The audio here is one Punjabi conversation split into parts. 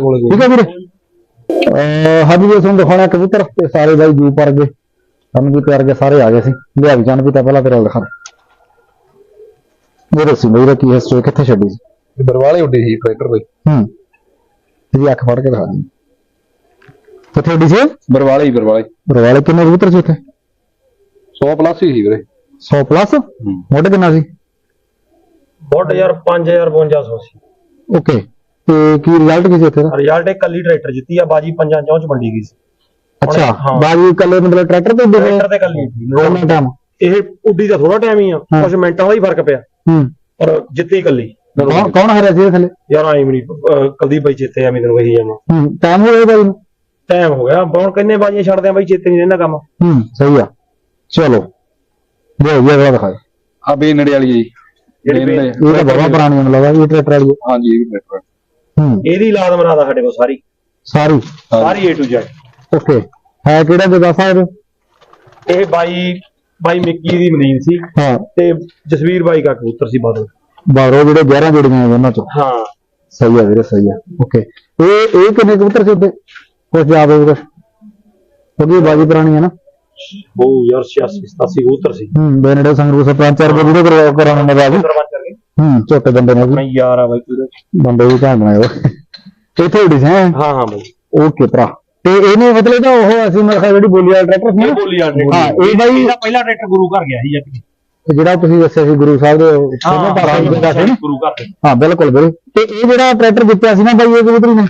ਕੋਲੇ ਕੋਈ ਠੀਕ ਹੈ ਵੀਰੇ। ਹਾਂਜੀ ਜੀ ਤੁਹਾਨੂੰ ਦਿਖਾਉਣਾ ਕਬੂਤਰ। ਤੇ ਸਾਰੇ ਬਾਈ ਜੂ ਪਰ ਗਏ। ਸਾਨੂੰ ਵੀ ਪਿਆਰ ਗਏ ਸਾਰੇ ਆ ਗਏ ਸੀ। ਲਿਆ ਵੀ ਜਾਣ ਵੀ ਤਾਂ ਪਹਿਲਾਂ ਤੇਰਾ ਦਿਖਾ ਦੱਸੀ ਬਈ ਇਹਦਾ ਕੀ ਹਿਸਟਰੀ ਕਿੱਥੇ ਛੱਡੀ ਸੀ? ਬਰਵਾਲੇ ਉੱਡੇ ਸੀ ਟਰੈਕਟਰ ਬਈ ਹੂੰ। ਇਹਦੀ ਅੱਖ ਫੜ ਕੇ ਦਿਖਾ ਦੇ ਕਿੱਥੇ ਉੱਡੀ ਸੀ? ਬਰਵਾਲੇ ਹੀ ਬਰਵਾਲੇ। ਰਵਾਲੇ ਕਿੰਨੇ ਕਬੂਤਰ ਸੀ ਉੱਥੇ? 100 ਪਲੱਸ ਹੀ ਸੀ ਵੀਰੇ। 100 ਪਲੱਸ? ਮੋਢੇ ਕਿੰਨਾ ਸੀ? ਬੋਟ ਯਾਰ 5500 ਸੀ। ਓਕੇ। ਤੇ ਕੀ ਰਿਜ਼ਲਟ ਕੀ ਸੀ ਉੱਥੇ ਦਾ? ਰਿਜ਼ਲਟ ਇੱਕ ਕੱਲੀ ਟਰੈਕਟਰ ਜਿੱਤੀ ਆ ਬਾਜੀ ਪੰਜਾਂ ਚੌਂ ਚ ਵੰਡੀ ਗਈ ਸੀ। ਅੱਛਾ ਹਾਂ। ਬਾਜੀ ਕੱਲੇ ਮਤਲਬ ਟਰੈਕਟਰ ਤੇ ਉੱਡੇ ਟਰੈਕਟਰ ਤੇ ਕੱਲੀ। ਕਿੰਨਾ ਟਾਈਮ ਇਹ ਉੱਡੀ ਦਾ ਥੋੜਾ ਟਾਈਮ ਹੀ ਆ ਹਾਂ। ਕੁਝ ਮਿੰਟਾਂ ਦਾ ਹੀ ਫ਼ਰਕ ਪਿਆ। ਹੂੰ। ਪਰ ਜਿੱਤੀ ਕੱਲੀ ਕੌਣ ਕੌਣ ਹਰਿਆ ਸੀ ਇਹਦੇ ਥੱਲੇ? ਯਾਰ ਆਈ ਮਨੀ ਕੁਲਦੀਪ ਬਾਈ ਚੇਤੇ ਆ ਮੈਨੂੰ ਕਹੀ ਜਾਵਾਂ ਹੂੰ ਟਾਈਮ ਹੋ ਗਿਆ ਬਾਈ ਨੂੰ? ਟਾਈਮ ਹੋ ਗਿਆ। ਬੌਣ ਕਿੰਨੇ ਬਾਜੀਆਂ ਛੱਡਦੇ ਆ ਬਾਈ ਚੇਤੇ ਨਹੀਂ ਰਹਿੰਦਾ ਕੰਮ। ਹੂੰ ਸਹੀ ਆ। ਚਲੋ। ਦੇ ਇਹ ਅਗਲਾ ਦਿਖਾਓ। ਆ ਬੇਨੜੇ ਵਾਲੀ ਜੀ। ਜਿਹੜੀ ਬੇਨੜੇ। ਇਹ ਤਾਂ ਬੜਾ ਪੁਰਾਣੀ ਮੈਨੂੰ ਲੱਗਦਾ ਇਹ ਟਰੈਕਟਰ ਵਾਲੀ ਹੈ। ਹਾਂਜੀ ਇਹ ਵੀ ਇਹਦੀ ਲਾਦ ਮਰਾਦਾ ਸਾਡੇ ਕੋਲ ਸਾਰੀ। ਸਾਰੀ? ਸਾਰੀ A to Z ਓਕੇ। ਹੈ ਕਿਹੜਾ ਦੇ ਦੱਸ ਸਕਦੇ ਹੋ? ਇਹ ਬਾਈ ਬਾਈ ਮਿੱਕੀ ਦੀ ਮਦੀਨ ਸੀ। ਹਾਂ। ਤੇ ਜਸਵੀਰ ਬਾਈ ਦਾ ਕਬੂਤਰ ਸੀ ਬਾਦਲ। ਬਾਰੋ ਜਿਹੜੇ 11 ਜੁੜੀਆਂ ਨੇ ਉਹਨਾਂ ਚੋਂ। ਹਾਂ। ਸਹੀ ਆ ਵੀਰੇ ਸਹੀ ਆ। ਓਕੇ। ਇਹ ਇਹ ਕਿੰਨੇ ਕਬੂਤਰ ਸੀ ਉੱਤੇ ਕੁਝ ਯਾਦ ਹੋਵੇ ਕੁਝ ਕਿਉਂਕਿ ਬਾਜੀ ਪੁਰਾਣੀ ਹੈ ਨਾ। ਉਹ ਯਾਰ 86 87 ਕਬੂਤਰ ਸੀ। ਹੂੰ ਬੇਨੜੇ ਸੰਗਰੂ ਸੇ ਪੰਜ ਚਾਰ ਵੀਡੀਓ ਕਰਵਾ ਕਰਾਉਣ ਦਾ ਬਾਜੀ ਚੱਲ ਹੂੰ ਬੰਦੇ ਨੇ ਆਪਣਾ ਵੀ ਯਾਰ ਆ ਬਾਈ ਪੂਰੇ। ਬੰਦੇ ਵੀ ਧਿਆਨ ਬਣਾਇਓ ਇੱਥੇ ਉਡੀ ਹੈ? ਹਾਂ ਹਾਂ ਬਾਈ। ਓਕੇ ਭਰਾ। ਤੇ ਇਹਨੇ ਮਤਲਬ ਤਾਂ ਉਹ ਅਸੀਂ ਮੇਰੇ ਖਿਆਲ ਜਿਹੜੀ ਬੋਲੀ ਵਾਲਾ ਟਰੈਕਟਰ ਸੀ ਇਹ ਨਾ ਬੋਲੀ ਆ ਹਾਂ ਇਹ ਬਾਈ ਇਹਦਾ ਪਹਿਲਾ ਟਰੈਕਟਰ ਗੁਰੂ ਘਰ ਗਿਆ ਸੀ ਤੇ ਜਿਹੜਾ ਤੁਸੀਂ ਦੱਸਿਆ ਸੀ ਗੁਰੂ ਸਾਹਿਬ ਦੇ ਛੋਟੇ ਪਾਰਾ ਦੇ ਦਾ ਸੀ ਨਾ। ਗੁਰੂ ਘਰ ਤੇ ਹਾਂ ਬਿਲਕੁਲ ਵੀਰੇ ਤੇ ਇਹ ਜਿਹੜਾ ਟਰੈਕਟਰ ਜਿੱਤਿਆ ਸੀ ਨਾ ਬਾਈ ਇਹ ਕਬੂਤਰੀ ਨੇ?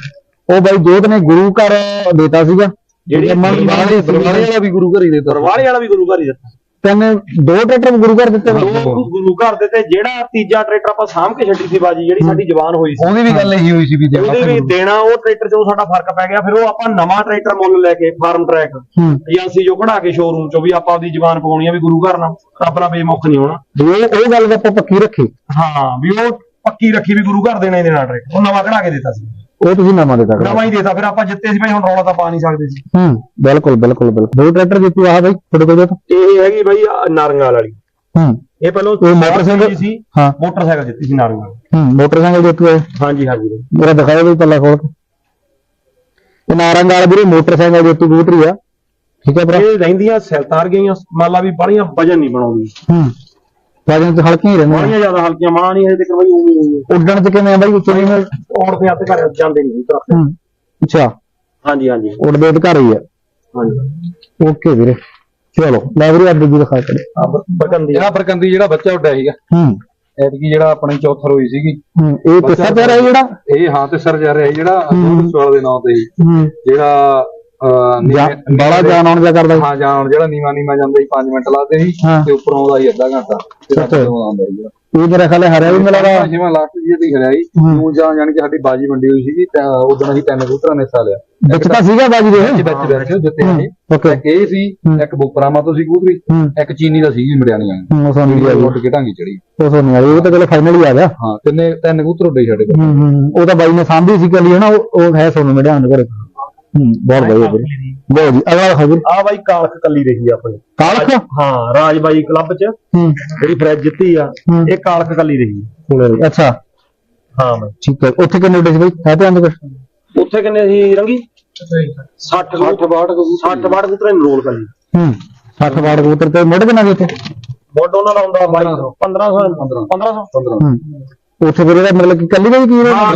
ਉਹ ਬਾਈ ਜੋਤ ਨੇ ਗੁਰੂ ਘਰ ਦੇਤਾ ਸੀਗਾ। ਜਿਹੜੀ ਮਨ ਬਰਵਾਲੇ ਬਰਵਾਲੇ ਵਾਲਾ ਵੀ ਗੁਰੂ ਘਰ ਹੀ ਦੇ ਦਿੱਤਾ। ਦਰਵਾਲੇ ਵਾਲਾ ਵੀ ਗੁਰੂ ਘਰ ਹੀ ਦਿੱਤਾ। ਤੈਨੇ ਦੋ ਟਰੈਕਟਰ ਗੁਰੂ ਘਰ ਦਿੱਤੇ ਦੋ ਗੁਰੂ ਘਰ ਦੇ ਤੇ ਜਿਹੜਾ ਤੀਜਾ ਟਰੈਕਟਰ ਆਪਾਂ ਸਾਂਭ ਕੇ ਛੱਡੀ ਸੀ ਬਾਜੀ ਜਿਹੜੀ ਸਾਡੀ ਜਵਾਨ ਹੋਈ ਸੀ। ਉਹਦੀ ਵੀ ਗੱਲ ਇਹੀ ਹੋਈ ਸੀ ਵੀ ਦੇ ਉਹਦੇ ਵੀ ਦੇਣਾ ਉਹ ਟਰੈਕਟਰ ਚੋਂ ਸਾਡਾ ਫ਼ਰਕ ਪੈ ਗਿਆ ਫਿਰ ਉਹ ਆਪਾਂ ਨਵਾਂ ਟਰੈਕਟਰ ਮੁੱਲ ਲੈ ਕੇ ਫਾਰਮ ਟਰੈਕ ਹੂੰ। ਏਜੰਸੀ ਜੋ ਕਢਾ ਕੇ ਸ਼ੋਰੂਮ ਚੋਂ ਵੀ ਆਪਾਂ ਆਪਦੀ ਜਵਾਨ ਪਵਾਉਣੀ ਆ ਵੀ ਗੁਰੂ ਘਰ ਨਾਲ ਰੱਬ ਨਾਲ ਬੇਮੁਖ ਨਹੀਂ ਹੋਣਾ। ਵੀ ਉਹ ਉਹ ਗੱਲ ਤਾਂ ਆਪਾਂ ਪੱਕੀ ਰੱਖੀ। ਹਾਂ ਵੀ ਉਹ ਪੱਕੀ ਰੱਖੀ ਵੀ ਗੁਰੂ ਘਰ ਦੇਣਾ ਹੀ ਦੇਣਾ ਟਰੈਕਟਰ ਉਹ ਨਵਾਂ ਕਢਾ ਕੇ ਦਿੱਤਾ ਸੀ। ਉਹ ਤੁਸੀਂ ਨਵਾਂ ਦਿੱਤਾ ਕਰੋ। ਨਵਾਂ ਹੀ ਦੇਤਾ ਫਿਰ ਆਪਾਂ ਜਿੱਤੇ ਸੀ ਭਾਈ ਹੁਣ ਰੌਲਾ ਤਾਂ ਪਾ ਨਹੀਂ ਸਕਦੇ ਸੀ ਹੂੰ ਬਿਲਕੁਲ ਬਿਲਕੁਲ ਬਿਲਕੁਲ। ਦੋ ਟਰੈਕਟਰ ਜਿੱਤੂ ਆਹ ਬਾਈ ਤੁਹਾਡੇ ਕੋਲ ਤਾਂ ਇਹ ਹੈਗੀ ਭਾਈ ਆਹ ਨਾਰੰਗਾਲ ਵਾਲੀ। ਹੂੰ। ਇਹ ਪਹਿਲਾਂ ਇਹ ਮੋਟਰਸਾਈਕਲ- ਸੀ ਹਾਂ। ਮੋਟਰਸਾਈਕਲ ਜਿੱਤੀ ਸੀ ਨਾਰੰਗਾਲ। ਹੂੰ ਮੋਟਰਸਾਈਕਲ ਜਿੱਤੂ ਹੈ ਹਾਂਜੀ ਹਾਂਜੀ। ਮੇਰਾ ਦਿਖਾਓ ਵੀ ਪੱਲਾ ਖੋਲ ਕੇ। ਇਹ ਨਾਰੰਗ ਵਾਲਾ ਵੀਰੇ ਮੋਟਰਸਾਈਕਲ ਜਿੱਤੂ ਕਬੂਤਰੀ ਆ। ਠੀਕ ਹੈ ਭਰਾ? ਇਹ ਰਹਿੰਦੀਆਂ ਸੈਲਤਾਰ ਗਈਆਂ ਮੰਨ ਲਾ ਵੀ ਬੜੀਆਂ ਵਜਨ ਨਹੀਂ ਬਣਾਉਂਦੀ। ਹੂੰ। ਵਜਨ ਤੇ ਹਲਕੀਆਂ ਹੀ ਰਹਿੰਦੀਆਂ। ਬੜੀਆਂ ਜ਼ਿਆਦਾ ਹਲਕੀਆਂ ਮਾਂ ਨਹੀਂ ਹਜੇ ਤੱਕ ਭਾਈ ਉਵੇਂ ਹੀ ਹੋਈ ਉੱਡਣ ਚ ਕਿਵੇਂ ਆ ਬਾਈ ਉੱਚੇ ਨਹੀਂ ਔੜ ਤੇ ਹੱਥ ਘਰ ਜਾਂਦੇ ਨਹੀਂ ਤਰ੍ਹਾਂ ਹੂੰ ਅੱਛਾ। ਹਾਂਜੀ ਹਾਂਜੀ। ਉੱਡਦੇ ਤੇ ਘਰ ਹੀ ਆ। ਹਾਂਜੀ। ਓਕੇ ਵੀਰੇ ਚਲੋ ਲੈ ਵੀਰੇ ਅੱਗੇ ਵੀ ਦਿਖਾ ਕੇ ਆ ਬਕੰਦੀ ਜਿਹੜਾ ਬਰਕੰਦੀ ਜਿਹੜਾ ਬੱਚਾ ਉੱਡਿਆ ਸੀਗਾ। ਹੂੰ। ਐਤਕੀ ਜਿਹੜਾ ਆਪਣੀ ਚੌਥਰ ਹੋਈ ਸੀਗੀ। ਹੂੰ ਇਹ ਕਿੱਸਾ ਪਿਆ ਰਿਹਾ ਜਿਹੜਾ? ਇਹ ਹਾਂ ਤੇ ਸਰ ਜਾ ਰਿਹਾ ਸੀ ਜਿਹੜਾ ਅਜੋਤ ਦੇ ਨਾਂ ਤੇ ਸੀ। ਹੂੰ। ਜਿਹੜਾ ਬਾਲਾ ਜਾਣ ਆਉਣ ਜਾ ਕਰਦਾ ਸੀ। ਹਾਂ ਜਾਣ ਜਿਹੜਾ ਨੀਵਾ ਨੀਵਾ ਜਾਂਦਾ ਸੀ 5 ਮਿੰਟ ਲਾਦੇ ਸੀ ਹਾਂ। ਤੇ ਉੱਪਰੋਂ ਆਉਂਦਾ ਸੀ ਅੱਧਾ ਘੰਟਾ ਤੇ ਅੱਛਾ। ਆਉਂਦਾ ਸੀ ਇਹ ਮੇਰਾ ਖਿਆਲ ਹੈ ਹਰਿਆ ਵੀ ਮਿਲਾ ਦਾ ਜਿਵੇਂ ਲਾਸਟ ਜੀ ਦੀ ਹਰਿਆਈ ਹੂੰ। ਨੂੰ ਜਾਂ ਜਾਣ ਕੇ ਸਾਡੀ ਬਾਜੀ ਵੰਡੀ ਹੋਈ ਸੀਗੀ ਤਾਂ ਉਦੋਂ ਅਸੀਂ ਤਿੰਨ ਕਬੂਤਰਾਂ ਨੇ ਹਿੱਸਾ ਲਿਆ। ਵਿੱਚ ਤਾਂ ਸੀਗਾ ਬਾਜੀ ਦੇ। ਵਿੱਚ ਵਿੱਚ ਬੈਠੇ ਜਿੱਤੇ ਹੂੰ, ਓਕੇ। ਇੱਕ ਇਹ ਸੀ ਹੂੰ। ਇੱਕ ਬੁਪਰਾਮਾ ਤੋਂ ਸੀ ਕਬੂਤਰੀ ਹੂੰ। ਇੱਕ ਚੀਨੀ ਦਾ ਸੀਗੀ ਮੜਿਆਣੀਆਂ। ਹੂੰ, ਉਹ ਸੋਨੀ ਵਾਲੀ ਉੱਡ ਕੇ ਢਾਂਗੀ ਚੜੀ। ਉਹ ਸੋਨੀ ਵਾਲੀ ਉਹ ਤਾਂ ਚਲੋ ਫਾਈਨਲ ਹੀ ਆ ਗਿਆ। ਹਾਂ ਤਿੰਨੇ ਤਿੰਨ ਕਬੂਤਰ ਉੱਡੇ ਸੀ ਸਾਡੇ ਕੋਲ। ਹੂੰ ਹੂੰ ਉਹ ਤਾਂ ਬਾਈ ਨੇ ਸਾਂਭੀ ਸੀ ਕੱਲੀ ਹੈ ਨਾ ਉਹ ਉਹ ਹੈ ਸੋਨੂੰ ਮੇੜਿਆਂ ਦੇ ਘਰੇ। ਬਹੁਤ ਵਧੀਆ ਵੀਰੇ। ਬਹੁਤ ਜੀ ਅਗਲਾ ਦਿਖਾਓ ਵੀਰੇ। ਆ ਬਾਈ ਕਾਲਖ ਕੱਲੀ ਰਹੀ ਆ ਆਪਣੀ। ਕਾਲਖ? ਹਾਂ ਰਾਜ ਬਾਈ ਕਲੱਬ ਚ। ਜਿਹੜੀ ਫਰਿੱਜ ਜਿੱਤੀ ਆ। ਇਹ ਕਾਲਖ ਕੱਲੀ ਰਹੀ ਹੁਣੇ ਅੱਛਾ। ਹਾਂ ਬਾਈ। ਠੀਕ ਹੈ। ਉੱਥੇ ਕਿੰਨੇ ਉੱਡੇ ਸੀ ਬਾਈ? ਹੈ ਤੇ ਅੰਦਰ ਕੁਛ? ਉੱਥੇ ਕਿੰਨੇ ਸੀ ਰੰਗੀ? 60 60 62 60 62 ਕਬੂਤਰਾਂ। ਨੂੰ ਰੋਲ ਕੱਲੀ ਹੂੰ। 60 ਵਾਟ ਕਬੂਤਰ ਤੇ ਮੁੱਢ ਕਿੰਨਾ ਸੀ ਉੱਥੇ? ਬੋਡ ਉਹਨਾਂ ਦਾ ਹੁੰਦਾ 1500 1500 1500 15 ਹੂੰ। ਉੱਥੇ ਫਿਰ ਇਹਦਾ ਮਤਲਬ ਕਿ ਕੱਲੀ ਦਾ ਵੀ ਕੀ ਹਾਂ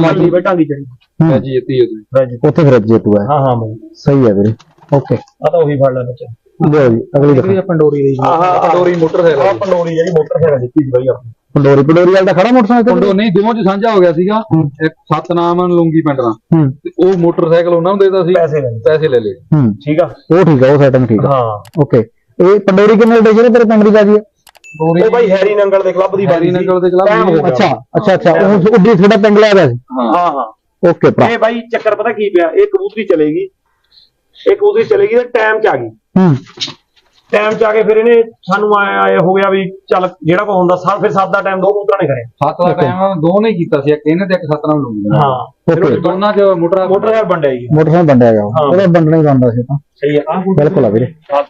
ਹੂੰ, ਜੀ ਜਿੱਤੀ ਉਹਦੀ ਫਰਿੱਜ ਉੱਥੇ ਫਿਰ ਜੇਤੂ ਹੈ ਹਾਂ ਹਾਂ ਬਾਈ। ਸਹੀ ਹੈ ਵੀਰੇ। ਓਕੇ ਆ ਤਾਂ ਉਹੀ ਫੜ ਲੈ ਬੱਚਾ। ਲਿਓ ਜੀ ਅਗਲੀ ਦਿਖਾਓ। ਪੰਡੋਰੀ ਰਹੀ ਆਹ ਪੰਡੋਰੀ ਮੋਟਰਸਾਈਕਲ ਆ ਪੰਡੋਰੀ ਜਿਹੜੀ ਮੋਟਰਸਾਈਕਲ ਦਿੱਤੀ ਸੀ ਬਾਈ ਆਪਣੀ। ਪੰਡੋਰੀ ਪੰਡੋਰੀ ਵਾਲਾ ਖੜਾ ਮੋਟਰਸਾਈਕਲ ਪੰਡੋ ਨਹੀਂ ਦੋਵਾਂ ਚ ਸਾਂਝਾ ਹੋ ਗਿਆ ਸੀਗਾ ਇੱਕ ਸਤਨਾਮ ਲੁੰਗੀ ਪਿੰਡ ਦਾ। ਹੂੰ। ਤੇ ਉਹ ਮੋਟਰਸਾਈਕਲ ਉਹਨਾਂ ਨੂੰ ਦੇਤਾ ਸੀ। ਪੈਸੇ ਲੈਣੇ ਪੈਸੇ ਲੈ ਲਏ। ਹੂੰ। ਠੀਕ ਆ। ਉਹ ਠੀਕ ਆ ਉਹ ਸੈਟਿੰਗ ਠੀਕ ਆ। ਹਾਂ। ਓਕੇ ਇਹ ਪੰਡੋਰੀ ਕਿੰਨੇ ਉੱਡੇ ਜਿਹੜੇ ਤੇਰੇ ਪਿੰਡ ਦੀ ਬਾਜੀ ਹੈ ਉਹ ਬਾਈ ਹੈਰੀ ਨੰਗਲ ਦੇ ਕਲੱਬ ਦੀ ਹੈਰੀ ਨੰਗਲ ਦੇ club। ਅੱਛਾ ਅੱਛਾ ਅੱਛਾ। ਉਹ ਉੱਡੀ ਥੋੜਾ ਲਿਆ ਗਿਆ ਸੀ। ਹਾਂ ਹਾਂ। ਓਕੇ ਭਰਾ। ਇਹ ਬਾਈ ਚੱਕਰ ਪਤਾ ਕੀ ਪਿਆ? ਇਹ ਕਬੂਤਰੀ ਚਲੇਗੀ। ਇਹ ਕਬੂਤਰੀ ਚਲੇਗੀ ਤੇ ਟਾਈਮ ਚ ਆ ਗਈ। ਹੂੰ। ਟਾਈਮ ਚ ਆ ਕੇ ਫਿਰ ਇਹਨੇ ਸਾਨੂੰ ਆਏ ਆਏ ਹੋ ਗਿਆ ਵੀ ਚੱਲ ਜਿਹੜਾ ਕੋ ਹੁੰਦਾ ਸਾ ਫਿਰ ਸੱਤ ਦਾ ਟਾਈਮ ਦੋ ਕਬੂਤਰਾਂ ਨੇ ਕਰਿਆ ਸੱਤ ਦਾ ਟਾਈਮ ਦੋ ਨੇ ਕੀਤਾ ਸੀ ਇੱਕ ਇਹਨੇ ਤੇ ਇੱਕ ਸਤਨਾਮ ਲੁੰਗੀ। ਹਾਂ। ਓਕੇ ਤੇ ਦੋਨਾਂ ਚ ਮੋਟਰ ਮੋਟਰ ਹੈ ਵੰਡਿਆ ਜੀ। ਮੋਟਰਸਾਈਕਲ ਵੰਡਿਆ ਗਿਆ। ਉਹ। ਹਾਂ। ਉਹਦਾ ਵੰਡਣਾ ਹੀ ਬੰਦਾ ਸੀ ਤਾਂ। ਸਹੀ ਆ। ਬਿਲਕੁਲ ਆ ਵੀਰੇ। ਆਹ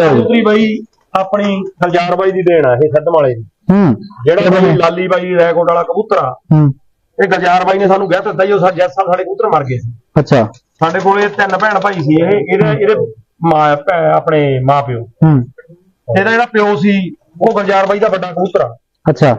ਕਬੂਤਰੀ ਬਾਈ ਆਪਣੀ ਗਲਜਾਰ ਬਾਈ ਦੀ ਦੇਣ ਆ ਇਹ ਖੱਦਮ ਵਾਲੇ ਦੀ। ਹੂੰ। ਜਿਹੜਾ ਬਾਈ ਲਾਲੀ ਬਾਈ ਰੈਕੋਟ ਵਾਲਾ ਕਬੂਤਰ ਆ ਹੂੰ। ਇਹ ਗਲਜਾਰ ਬਾਈ ਨੇ ਸਾਨੂੰ ਵਿਆਹ ਦਿੱਤਾ ਜੀ ਉਹ ਸਾਡੇ ਸਾਹਿਬ ਸਾਡੇ ਕਬੂਤਰ ਮਰ ਗਏ ਸੀ। ਅੱਛਾ। ਸਾਡੇ ਕੋਲੇ ਤਿੰਨ ਭੈਣ ਭਾਈ ਸੀ ਇਹ ਇਹਦੇ ਇਹਦੇ ਮਾਂ ਭੈ- ਆਪਣੇ ਮਾਂ ਪਿਓ ਹੂੰ। ਇਹਦਾ ਜਿਹੜਾ ਪਿਓ ਸੀ ਉਹ ਗਲਜਾਰ ਬਾਈ ਦਾ ਵੱਡਾ ਕਬੂਤਰ ਆ। ਅੱਛਾ।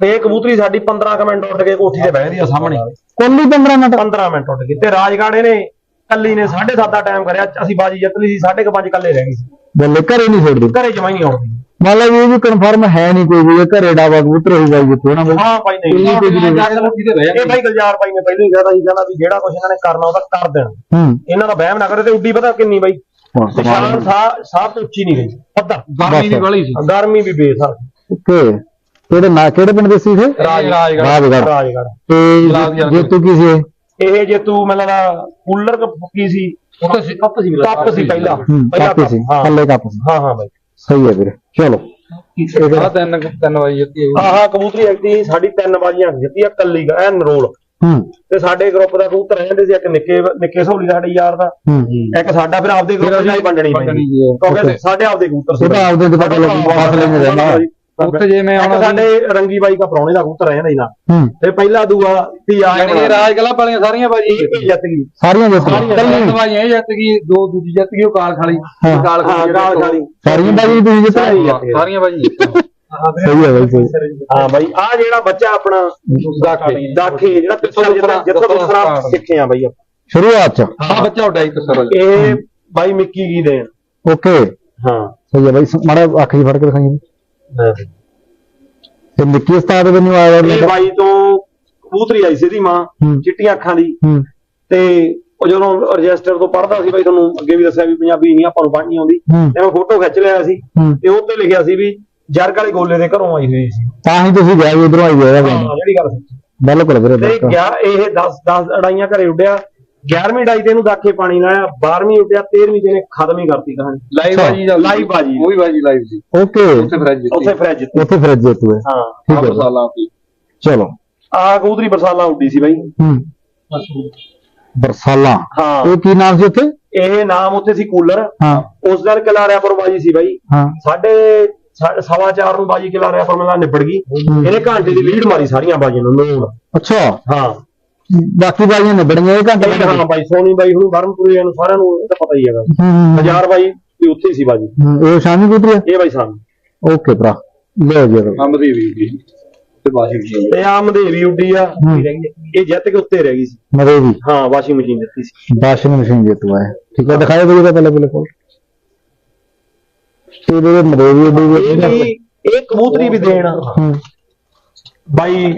ਤੇ ਇਹ ਕਬੂਤਰੀ ਸਾਡੀ 15 ਕੁ ਮਿੰਟ ਉੱਡ ਕੇ ਕੋਠੀ ਤੇ ਬਹਿ ਰਹੀ ਆ ਸਾਹਮਣੇ। ਕੁੱਲ ਹੀ 15 ਮਿੰਟ। 15 ਮਿੰਟ ਉੱਡ ਗਈ। ਤੇ ਰਾਜਗਾੜੇ ਨੇ ਕੱਲੀ ਨੇ 7.5 ਦਾ ਟਾਈਮ ਕਰਿਆ ਅਸੀਂ ਬਾਜੀ ਜਿੱਤ ਲਈ ਸੀ 5.5 ਕੱਲੇ ਰਹਿ ਗਏ ਸੀ। ਬੱਲੇ ਘਰੇ ਨਹੀਂ ਛੱਡਦੇ। ਘਰੇ ਜਮਾਈ ਨਹੀਂ ਆਉਂਦੀ। ਮਤਲਬ ਇਹ ਵੀ ਕਨਫਰਮ ਹੈ ਨਹੀਂ ਕੋਈ ਵੀ ਇਹ ਘਰੇ ਡਾਵਾ ਕਬੂਤਰ ਹੋਊਗਾ ਜੀ ਜਿੱਥੇ ਨਾ ਬਈ? ਹਾਂ ਭਾਈ ਨਹੀਂ। ਇਹ ਤੇ ਜ਼ਰੂਰ। ਇਹ ਭਾਈ ਗਲਜਾਰ ਭਾਈ ਨੇ ਪਹਿਲਾਂ ਹੀ ਕਹਿਤਾ ਸੀ ਕਹਿੰਦਾ ਵੀ ਜਿਹੜਾ ਕੁਝ ਇਹਨਾਂ ਨੇ ਕਰਨਾ ਉਹਦਾ ਕਰ ਦੇਣਾ। ਹੂੰ। ਇਹਨਾਂ ਦਾ ਵਹਿਮ ਨਾ ਕਰੇ ਤੇ ਉੱਡੀ ਪਤਾ ਕਿੰਨੀ ਬਾਈ? ਨਿਸ਼ਾਨ ਸਾਹ ਸਾਹ ਤੋਂ ਉੱਚੀ ਨਹੀਂ ਗਈ ਪੱਧਰ ਗਰਮੀ ਦੀ ਗਲੀ ਸੀ। ਗਰਮੀ ਵੀ ਬੇਸਾਰ ਓਕੇ। ਕਿਹੜੇ ਨਾ ਕਿਹੜੇ ਪਿੰਡ ਦੇ ਸੀ ਇਹ? ਰਾਜ ਰਾਜਗੜ੍ਹ। ਰਾਜਗੜ੍ਹ। ਰਾਜਗੜ ਤੇ ਜੇ ਤੂੰ ਕੀ ਸੀ ਇਹ? ਇਹ ਜੇ ਤੂੰ ਮੈਨੂੰ ਲੱਗਦਾ ਕੂਲਰ ਕੀ ਸੀ? ਉੱਥੇ ਸੀ ਕੱਪ ਸੀ ਕੱਪ ਸੀ ਪਹਿਲਾਂ। ਹੂੰ ਪਹਿਲਾਂ ਕਾਪੀ ਸੀ ਹਾਂ। ਥੱਲੇ ਕਾਪੀ ਸੀ। ਹਾਂ ਹਾਂ ਬਾਈ। ਸਹੀ ਹੈ ਵੀਰੇ ਚਲੋ। ਆ ਤਿੰਨ ਤਿੰਨ ਵਜੇ ਜਿੱਤੀ ਹਾਂ ਹਾਂ ਕਬੂਤਰੀ ਐਕਟੀ ਸਾਡੀ ਤਿੰਨ ਬਾਜੀਆਂ ਜਿੱਤੀ ਆ ਕੱਲੀ ਐ ਨਰੋਲ ਹੂੰ। ਤੇ ਸਾਡੇ ਗਰੁੱਪ ਦਾ ਕਬੂਤਰ ਰਹਿੰਦੇ ਸੀ ਇੱਕ ਨਿੱਕੇ ਨਿੱਕੇ ਸਹੌਲੀ ਦਾ ਸਾਡੇ ਯਾਰ ਦਾ। ਹੂੰ। ਇੱਕ ਸਾਡਾ ਫਿਰ ਆਪਦੇ ਗਰੁੱਪ ਨਾਲ ਹੀ ਵੰਡਣੀ ਕਿਉਂਕਿ ਸਾਡੇ ਆਪਦੇ ਕਬੂਤਰ ਤਾਂ ਆਪਦੇ ਤੇ ਪਤਾ ਲੱਗੂ, ਫਾਸਲੇ ਨਹੀਂ ਰਹਿੰਦਾ। ਉੱਥੇ ਜੇ ਮੈਂ ਇੱਕ ਆਉਣਾ ਸਾਡੇ ਰੰਗੀ ਬਾਈ ਦਾ ਪ੍ਰਾਹੁਣੇ ਦਾ ਕਬੂਤਰ ਰਹਿੰਦਾ ਸੀ ਨਾ ਹੂੰ। ਤੇ ਪਹਿਲਾ ਦੂਆ ਧੀਆ ਯਾਨੀ ਕਿ ਰਾਜਗਲਾ ਵਾਲੀਆਂ ਸਾਰੀਆਂ ਬਾਜੀ ਇਹ ਇਹ ਜਿੱਤ ਗਈ? ਸਾਰੀਆਂ ਜਿੱਤ ਸਾਰੀਆਂ ਬਾਜੀਆਂ ਇਹ ਜਿੱਤ ਗਈ ਦੋ ਦੂਜੀ ਜਿੱਤ ਗਈ ਉਹ ਕਾਲ ਖਾਲੀ ਹਾਂ। ਕਾਲ ਹਾਂ ਗਾਲ ਖਾਲੀ ਸਾਰੀਆਂ ਬਾਜੀ ਤੁਸੀਂ ਜਿੱਤ ਸਾਰੀਆਂ। ਹਾਂ, ਸਾਰੀਆਂ ਬਾਜੀ ਜਿੱਤੀਆਂ। ਸਹੀ ਹੈ ਬਾਈ ਸਹੀ। ਹਾਂ ਬਾਈ ਆ ਜਿਹੜਾ ਬੱਚਾ ਆਪਣਾ ਦਾਖੇ। ਦਾਖੇ ਜਿਹੜਾ ਪਿੱਛੇ ਜਿੱਤ ਜਿੱਤ ਦੂਸਰਾ ਸਿੱਖੇ ਆ ਬਾਈ ਆਪਾਂ। ਸ਼ੁਰੂਆਤ ਚ। ਹਾਂ ਬੱਚਾ ਉੱਡਾ ਇੱਕ ਸਰ। ਇਹ ਬਾਈ ਮਿੱਕੀ ਕੀ ਦੇਣ? ਓਕੇ। ਹਾਂ। ਸਹੀ ਹੈ ਬਾਈ ਸ- ਮਾੜਾ ਅੱਖ ਜੀ ਫੜ ਕੇ ਦਿਖਾਈ ਤੇ ਨਿੱਕੀ ਉਸਤਾਦ ਵੀ ਨਹੀਂ ਆਇਆ ਇਹ ਬਾਈ ਤੋਂ ਕਬੂਤਰੀ ਆਈ ਸੀ ਇਹਦੀ ਮਾਂ ਹੂੰ। ਚਿੱਟੀਆਂ ਅੱਖਾਂ ਦੀ। ਹੂੰ। ਤੇ ਉਹ ਜਦੋਂ ਰਜਿਸਟਰ ਤੋਂ ਪੜਦਾ ਸੀ ਬਾਈ ਤੁਹਾਨੂੰ ਅੱਗੇ ਵੀ ਦੱਸਿਆ ਵੀ ਪੰਜਾਬੀ ਨਹੀਂ ਆਪਾਂ ਨੂੰ ਪੜ੍ਹਨੀ ਆਉਂਦੀ। ਹੂੰ। ਤੇ ਮੈਂ ਫੋਟੋ ਖਿੱਚ ਲਿਆ ਸੀ ਹੂੰ। ਤੇ ਉੱਤੇ ਲਿਖਿਆ ਸੀ ਵੀ ਜਰਗ ਵਾਲੇ ਗੋਲੇ ਦੇ ਘਰੋਂ ਆਈ ਹੋਈ ਸੀ। ਤਾਂ ਹੀ ਤੁਸੀਂ ਗਿਆ ਉਧਰੋਂ ਆਈ ਗਿਆ ਹਾਂ ਜਿਹੜੀ ਗੱਲ ਸੱਚੀ। ਬਿਲਕੁਲ ਵੀਰੇ ਤੇ ਬਿਲਕੁਲ। ਗਿਆ ਇਹ 10 10 ਅੜਾਈਆਂ ਘਰੇ ਉੱਡਿਆ। 11ਵੀਂ ਡਾਈ ਤੇ ਇਹਨੂੰ ਦਾਖੇ ਪਾਣੀ ਲਾਇਆ 12ਵੀਂ ਉੱਡਿਆ 13ਵੀਂ ਤੇ ਇਹਨੇ ਖਤਮ ਹੀ ਕਰਤੀ ਕਹਾਣੀ। ਲਾਈਵ ਅੱਛਾ, ਬਾਜੀ ਦਾ live ਬਾਜੀ। ਉਹ ਵੀ ਬਾਜੀ ਲਾਈਵ ਸੀ। ਓਕੇ। ਉੱਥੇ ਫਰਿੱਜ ਜਿੱਤੀ ਉੱਥੇ ਫਰਿੱਜ ਜਿੱਤੀ ਉੱਥੇ ਫਿਰ ਜੇਤੂ ਹੈ। ਹਾਂ। ਠੀਕ ਹੈ ਸਾਲਾਂ ਦੀ ਚਲੋ। ਆ ਕਬੂਤਰੀ ਬਰਸਾਲਾ ਉੱਡੀ ਸੀ ਬਾਈ। ਹੂੰ। ਬਰਸਾਲਾ। ਹਾਂ। ਇਹ ਕੀ ਨਾਮ ਸੀ ਉੱਥੇ? ਇਹ ਨਾਮ ਉੱਥੇ ਸੀ ਕੂਲਰ। ਹਾਂ। ਉਸ ਦਿਨ ਕਿਲਾਰਿਆਪੁਰ ਬਾਜੀ ਸੀ ਬਾਈ। ਹਾਂ। ਸਾਡੇ ਸਾ- ਸਵਾ ਚਾਰ ਨੂੰ ਬਾਜੀ ਕਿਲਾਰਿਆਪੁਰ ਮੇਲਾ ਨਿਬੜ ਗਈ। ਇਹਨੇ ਘੰਟੇ ਦੀ ਲੀਡ ਮਾਰੀ ਸਾਰੀਆਂ ਬਾਜੀਆਂ ਨੂੰ ਅੱਛਾ। ਹਾਂ। ਬਾਕੀ ਬਾਈਆਂ ਨਿਬੜੀਆਂ ਇਹ ਘੰਟੇ ਇਹ ਹਾਂ ਬਾਈ ਸੋਨੀ ਬਾਈ ਹੁਣ ਬਰਮਪੁਰੀਆਂ ਨੂੰ ਸਾਰਿਆਂ ਨੂੰ ਇਹ ਤਾਂ ਪਤਾ ਹੀ ਹੈਗਾ। ਹੂੰ ਹਜ਼ਾਰ ਬਾਈ ਵੀ ਉੱਥੇ ਹੀ ਸੀ ਬਾਜੀ। ਹੂੰ, ਇਹ ਸ਼ਾਮੀ ਹੈ ਇਹ ਬਾਈ ਸਾਨੂੰ ਓਕੇ ਭਰਾ ਲੈ ਜੀ ਅਗਲਾ। ਅੰਬ ਦੀ ਵੀ ਤੇ ਬਾਜੀ ਵੀ ਤੇ ਆਮ ਦੇ ਵੀ ਉੱਡੀ ਆ। ਹੂੰ। ਇਹ ਜਿੱਤ ਕੇ ਉੱਤੇ ਰਹਿ ਗਈ ਸੀ। ਮਦੇਵੀ ਹਾਂ ਵਾਸ਼ਿੰਗ ਮਸ਼ੀਨ ਦਿੱਤੀ ਸੀ। ਵਾਸ਼ਿੰਗ ਮਸ਼ੀਨ ਜੇਤੂ ਹੈ ਠੀਕ ਹੈ ਦਿਖਾਓ ਬਈ ਇਹਦਾ ਪਹਿਲੇ ਪਹਿਲੇ ਕੋਲ। ਤੇ ਇਹਦੇ ਮਦੇਵੀ ਦੀ ਇਹ ਇਹ ਕਬੂਤਰੀ ਵੀ ਦੇਣ ਹੂੰ। ਬਾਈ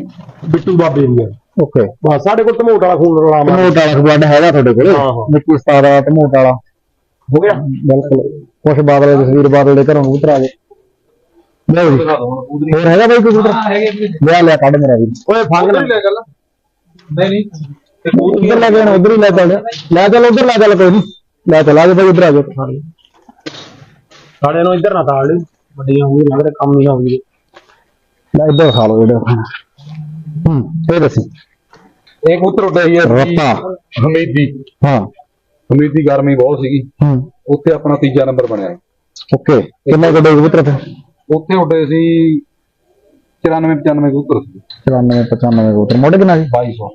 ਬਿੱਟੂ ਬਾਬੇ ਦੀ ਆ। ਓਕੇ। ਬਸ ਸਾਡੇ ਕੋਲ ਧਮੋਟ ਵਾਲਾ ਖੂਨ ਰਲਾਵਾ ਟਮੋਟ ਵਾਲਾ ਸਬੱਡ ਹੈਗਾ ਤੁਹਾਡੇ ਕੋਲ? ਹਾਂ, ਹਾਂ। ਨਿੱਕੀ ਉਸਤਾਦ ਵਾਲਾ ਟਮੋਟ ਵਾਲਾ। ਹੋ ਗਿਆ? ਬਿਲਕੁਲ। ਕੁਛ ਬਾਦਲ ਜਸਵੀਰ ਬਾਦਲ ਦੇ ਘਰੋਂ ਕਬੂਤਰ ਆ ਗਏ। ਲਓ ਜੀ। ਹੋਰ ਹੈਗਾ ਬਾਈ ਕੋਈ ਕਬੂਤਰ ਲਿਆ ਲਿਆ ਕੱਢ ਮੇਰਾ ਵੀ। ਓਏ ਫੰਗ ਨਾ ਲੈ ਗੱਲ ਨਹੀਂ ਨਹੀਂ। ਉਧਰ ਲੈ ਕੇ ਉਧਰ ਹੀ ਲੈ ਚੱਲ। ਲੈ ਚੱਲ ਉਧਰ ਲੈ ਚੱਲ ਕੋਈ ਨਹੀਂ ਲੈ ਚੱਲ ਆ ਜਾ ਬਾਈ ਉਧਰ ਆ ਜਾ। ਸਾਡੇ ਨੂੰ ਇੱਧਰ ਨਾ ਤਾੜ ਲਈ। ਵੱਡੀਆਂ ਹੋਈ ਲੱਗਦੇ ਕੰਮ ਨਹੀਂ ਆਉਂਦੀ ਲੈ ਇੱਧਰ ਖਾ ਲਓ ਜਿਹੜਾ ਹੂੰ ਇਹ ਦੱਸੀ। ਇੱਕ ਉਤਰ ਉੱਡਿਆ ਸੀ ਅਸੀਂ ਰੱਪਾ ਹਮੀਦੀ। ਹਾਂ। ਹਮੀਦੀ ਗਰਮੀ ਬਹੁਤ ਸੀਗੀ। ਹੂੰ। ਉੱਥੇ ਆਪਣਾ ਤੀਜਾ ਨੰਬਰ ਬਣਿਆ। ਓਕੇ। ਕਿੰਨੇ ਕੱਢੇ ਕਬੂਤਰ ਤੇ ਉੱਥੇ? ਉੱਡੇ ਸੀ 94 95 ਕਬੂਤਰ ਸੀ। 94 95 ਕਬੂਤਰ। ਮੋਢੇ ਕਿੰਨਾ ਸੀ? 2200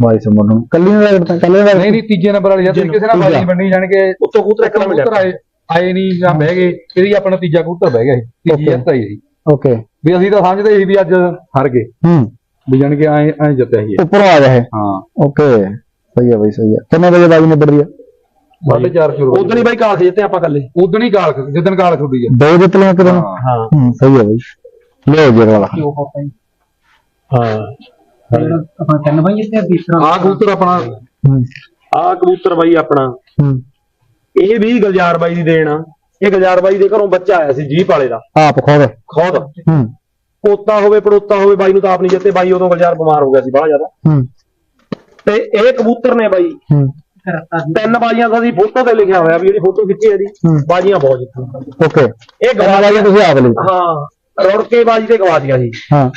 22 ਮੋਢੇ। ਕੱਲੀ ਨੇ ਰਗੜਤਾ ਕੱਲੇ ਨੇ ਨਹੀਂ ਨਹੀਂ ਤੀਜੇ ਨੰਬਰ ਵਾਲੀ ਜਦ। ਕਿਸੇ ਨਾਲ ਬਾਜੀ ਬੰਨੀ ਜਾਣ ਕੇ ਉੱਤੋਂ ਕਬੂਤਰ ਇੱਕ ਨੰਬਰ ਕਬੂਤਰ ਆਏ ਆਏ ਨਹੀਂ ਜਾਂ ਬਹਿ ਗਏ। ਇਹਦੀ ਆਪਣਾ ਤੀਜਾ ਕਬੂਤਰ ਬਹਿ ਗਿਆ ਸੀ। ਤੀਜੀ Okay. ਜਿੱਤ ਆਈ ਸੀ। ਓਕੇ। ਵੀ ਅਸੀਂ ਤਾਂ ਸਮਝਦੇ ਸੀ ਵੀ ਅੱਜ ਹਾਰ ਗਏ। ਹੂੰ। ਵੀ ਜਾਣ ਕੇ ਐ ਐ ਜਿੱਤਿਆ ਸੀ ਇਹ। ਉੱਪਰੋਂ ਆ ਗਿਆ ਇਹ? ਹਾਂ। ਓਕੇ ਸਹੀ ਹੈ ਬਾਈ ਸਹੀ ਹੈ ਕਿੰਨੇ ਵਜੇ ਬਾਜੀ ਨਿਬੜਦੀ ਆ? ਸਾਢੇ ਚਾਰ ਸ਼ੁਰੂ ਉਦੋਂ ਹੀ ਬਾਈ ਕਾਖ ਜਿੱਤੇ ਆਪਾਂ ਕੱਲੇ ਉਦੋਂ ਹੀ ਕਾਲ ਜਿੱਦਣ ਕਾਲ ਖੁੱਡੀ ਆ। ਦੋ ਜਿੱਤ ਲਿਆ ਕਿਦੋਂ ਹਾਂ। ਹਾਂ। ਹੂੰ ਸਹੀ ਹੈ ਬਾਈ। ਲਿਓ ਜੀ ਵਾਲਾ ਹਾਂ। ਆਪਾਂ ਤਿੰਨ ਭਾਈ ਇੱਥੇ ਤੀਸਰਾ ਆ ਕਬੂਤਰ ਆਪਣਾ। ਹੂੰ। ਆ ਕਬੂਤਰ ਬਾਈ ਆਪਣਾ। ਹੂੰ। ਇਹ ਵੀ ਗਲਜਾਰ ਬਾਈ ਦੀ ਦੇਣ ਆ। ਇਹ ਗਲਜਾਰ ਬਾਈ ਦੇ ਘਰੋਂ ਬੱਚਾ ਆਇਆ ਸੀ ਜੀਪ ਵਾਲੇ ਦਾ। ਆਪ ਖੋਦ? ਖੁਦ। ਹੂੰ। ਪੋਤਾ ਹੋਵੇ ਪੜੋਤਾ ਹੋਵੇ ਬਾਈ ਨੂੰ ਤਾਂ ਆਪ ਨਹੀਂ ਜਿੱਤੇ ਬਾਈ ਉਦੋਂ ਗਲਜਾਰ ਬਿਮਾਰ ਹੋ ਗਿਆ ਸੀ ਬੜਾ ਜ਼ਿਆਦਾ। ਹੂੰ। ਤੇ ਇਹ ਕਬੂਤਰ ਨੇ ਬਾਈ। ਹੂੰ। ਤਿੰਨ ਬਾਜੀਆਂ ਦਾ ਸੀ ਫੋਟੋ ਤੇ ਲਿਖਿਆ ਹੋਇਆ ਵੀ ਜਿਹੜੀ ਫੋਟੋ ਖਿੱਚੀ ਹੂੰ। ਬਾਜੀਆਂ ਬਹੁਤ ਜਿੱਤੀਆਂ ਓਕੇ। ਇਹ ਗਵਾ ਗਵਾ ਲਿਆ ਤੁਸੀਂ ਆਪ ਲਈ ਹਾਂ ਰੁੜ ਕੇ ਬਾਜੀ ਤੇ ਗਵਾ ਦਿਆ ਸੀ। ਹਾਂ।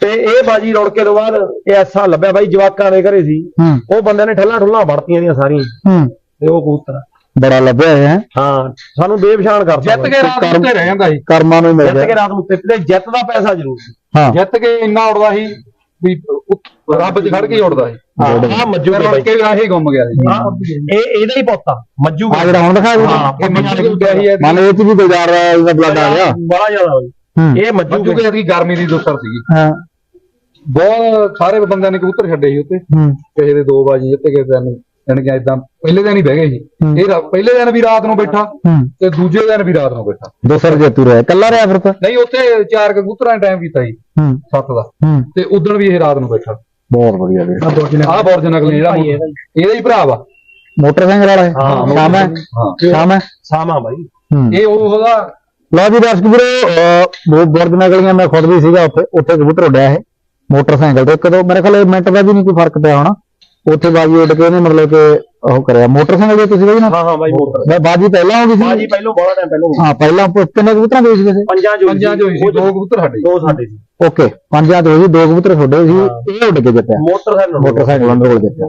ਤੇ ਇਹ ਬਾਜੀ ਰੁੜ ਕੇ ਤੋਂ ਬਾਅਦ ਇਹ ਐਸਾ ਲੱਭਿਆ ਬਾਈ ਜਵਾਕਾਂ ਦੇ ਘਰੇ ਸੀ। ਉਹ ਬੰਦੇ ਨੇ ਠੱਲਾਂ ਠੁੱਲਾਂ ਵੜਤੀਆਂ ਦੀਆਂ ਸਾਰੀਆਂ। ਹੂੰ। ਤੇ ਉਹ ਕਬੂਤਰ ਬੜਾ ਲੱਭਿਆ ਹੈ। ਹਾਂ ਸਾਨੂੰ ਬੇਪਛਾਣ ਕਰਦਾ ਜਿੱਤ ਕੇ ਰਾਤ ਨੂੰ ਉੱਤੇ ਰਹਿ ਜਾਂਦਾ ਸੀ। ਕਰਮਾਂ ਨੂੰ ਹੀ ਮਿਲ ਜਿੱਤ ਕੇ ਗਿਆ ਰਾਤ ਨੂੰ ਉੱਤੇ ਤੇ ਜਿੱਤ ਦਾ ਪੈਸਾ ਜ਼ਰੂਰ ਸੀ। ਹਾਂ। ਜਿੱਤ ਕੇ ਇੰਨਾ ਉੜਦਾ ਸੀ ਵੀ ਰੱਬ 'ਚ ਖੜ ਕੇ ਹੀ ਉੱਡਦਾ ਸੀ। ਹਾਂ ਮੱਜੂ ਫਿਰ ਕੇ ਆਹੀ ਗੁੰਮ ਗਿਆ ਸੀ। ਹਾਂ, ਇਹ ਇਹਦਾ ਹੀ ਪੁੱਤ ਆ ਮੱਜੂ ਆ ਜਿਹੜਾ ਹੁਣ ਦਿਖਾਇਆ ਹਾਂ, ਇਹ ਮੱਜੂ ਕੇ ਉੱਡਿਆ ਸੀ ਇਹ ਮੰਨ ਲਓ ਇਹ ਚ ਵੀ ਗੁਜ਼ਾਰ ਦਾ ਬਲੱਡ ਆ ਗਿਆ। ਬੜਾ ਜ਼ਿਆਦਾ ਬਾਈ ਹੂੰ। ਇਹ ਮੱਜੂ ਮੱਜੂ ਕੇ ਕੇ ਦੀ ਗਰਮੀ ਦੀ ਦੁਸਰ ਸੀਗੀ। ਹਾਂ। ਬਹੁਤ ਸਾਰੇ ਬੰਦਿਆਂ ਨੇ ਕਬੂਤਰ ਛੱਡੇ ਸੀ ਉੱਤੇ। ਹੂੰ। ਕਿਸੇ ਦੇ ਦੋ ਬਾਜੀ ਜਿੱਤੇ ਕਿਸੇ ਦਿਨ ਜਾਣੀ ਕਿ ਇਦਾਂ ਪਹਿਲੇ ਦਿਨ ਹੀ ਬਹਿ ਗਏ ਸੀ। ਇਹ ਰਾ- ਪਹਿਲੇ ਦਿਨ ਵੀ ਰਾਤ ਨੂੰ ਬੈਠਾ ਹੂੰ ਤੇ ਦੂਜੇ ਦਿਨ ਵੀ ਰਾਤ ਨੂੰ ਬੈਠਾ। ਦੂਸਰ ਜੇਤੂ ਰਿਹਾ ਕੱਲਾ ਰਿਹਾ ਫਿਰ ਤਾਂ? ਨਹੀਂ ਉੱਥੇ ਚਾਰ ਕਬੂਤਰਾਂ ਨੇ ਟਾਈਮ ਕੀਤਾ ਹੂੰ। ਸੱਤ ਦਾ। ਹੂੰ। ਤੇ ਉਦਣ ਵੀ ਇਹ ਰਾਤ ਨੂੰ ਬੈਠਾ। ਬਹੁਤ ਵਧੀਆ ਵੀਰ ਆਹ ਬੋਰਜ ਨਕਲੀ ਜਿਹੜਾ ਮੁੰਡਾ। ਇਹਦਾ ਹੀ। ਭਰਾ ਵਾ। ਮੋਟਰਸਾਈਕਲ ਵਾਲਾ ਹੈ ਹਾਂ, ਸ਼ਾਮ ਹੈ? ਹਾਂ। ਸ਼ਾਮ ਹੈ? ਸਾਮਾ ਬਾਈ। ਹੂੰ। ਇਹ ਉਹ ਉਹਦਾ ਲਓ ਜੀ ਦਰਸ਼ਕ ਵੀਰੋ ਬਹੁਤ ਬੁਰਦ ਨਗਲੀਆਂ ਮੈਂ ਖੁਦ ਵੀ ਸੀਗਾ ਉੱਥੇ ਉੱਥੇ ਕਬੂਤਰ ਉੱਡਿਆ ਇਹ। ਮੋਟਰਸਾਈਕਲ ਤੇ ਕਦੋਂ ਮੇਰੇ ਖਿਆਲ ਇਹ ਮਿੰਟ ਦਾ ਵੀ ਨਹੀਂ ਕੋਈ ਫ਼ਰਕ ਪਿਆ ਹੋਣਾ। ਉੱਥੇ ਬਾਜੀ ਉੱਡ ਕੇ ਉਹਨੇ ਮਤਲਬ ਕਿ ਉਹ ਕਰਿਆ। ਮੋਟਰਸਾਈਕਲ ਤੇ ਤੁਸੀਂ ਵੀ ਨਾ? ਹਾਂ ਹਾਂ ਬਾਈ ਮੋਟਰ ਮੈਂ ਬਾਜੀ ਪਹਿਲਾਂ ਹੋ ਗਈ ਬਾਜੀ ਸੀ ਪਹਿਲੋਂ ਬੜਾ ਟਾਈਮ ਪਹਿਲੋਂ ਹਾਂ ਪਹਿਲਾਂ ਕਿੰਨੇ ਕਬੂਤਰਾਂ ਦੇ ਸੀ ਪੰਜਾਂ ਜੋ ਪੰਜਾਂ ਚ ਹੋਈ ਸੀ ਦੋ ਕਬੂਤਰ ਸਾਡੇ। ਦੋ ਸਾਡੇ ਸੀ। ਓਕੇ ਪੰਜਾਂ ਤੋਂ ਸੀ ਦੋ ਕਬੂਤਰ ਛੋਡੇ ਸੀ। ਇਹ ਉੱਡ ਕੇ ਜਿੱਤਿਆ। ਮੋਟਰਸਾਈਕਲ ਮੋਟਰਸਾਈਕਲ ਅੰਦਰ ਕੋਲ ਜਿੱਤਿਆ।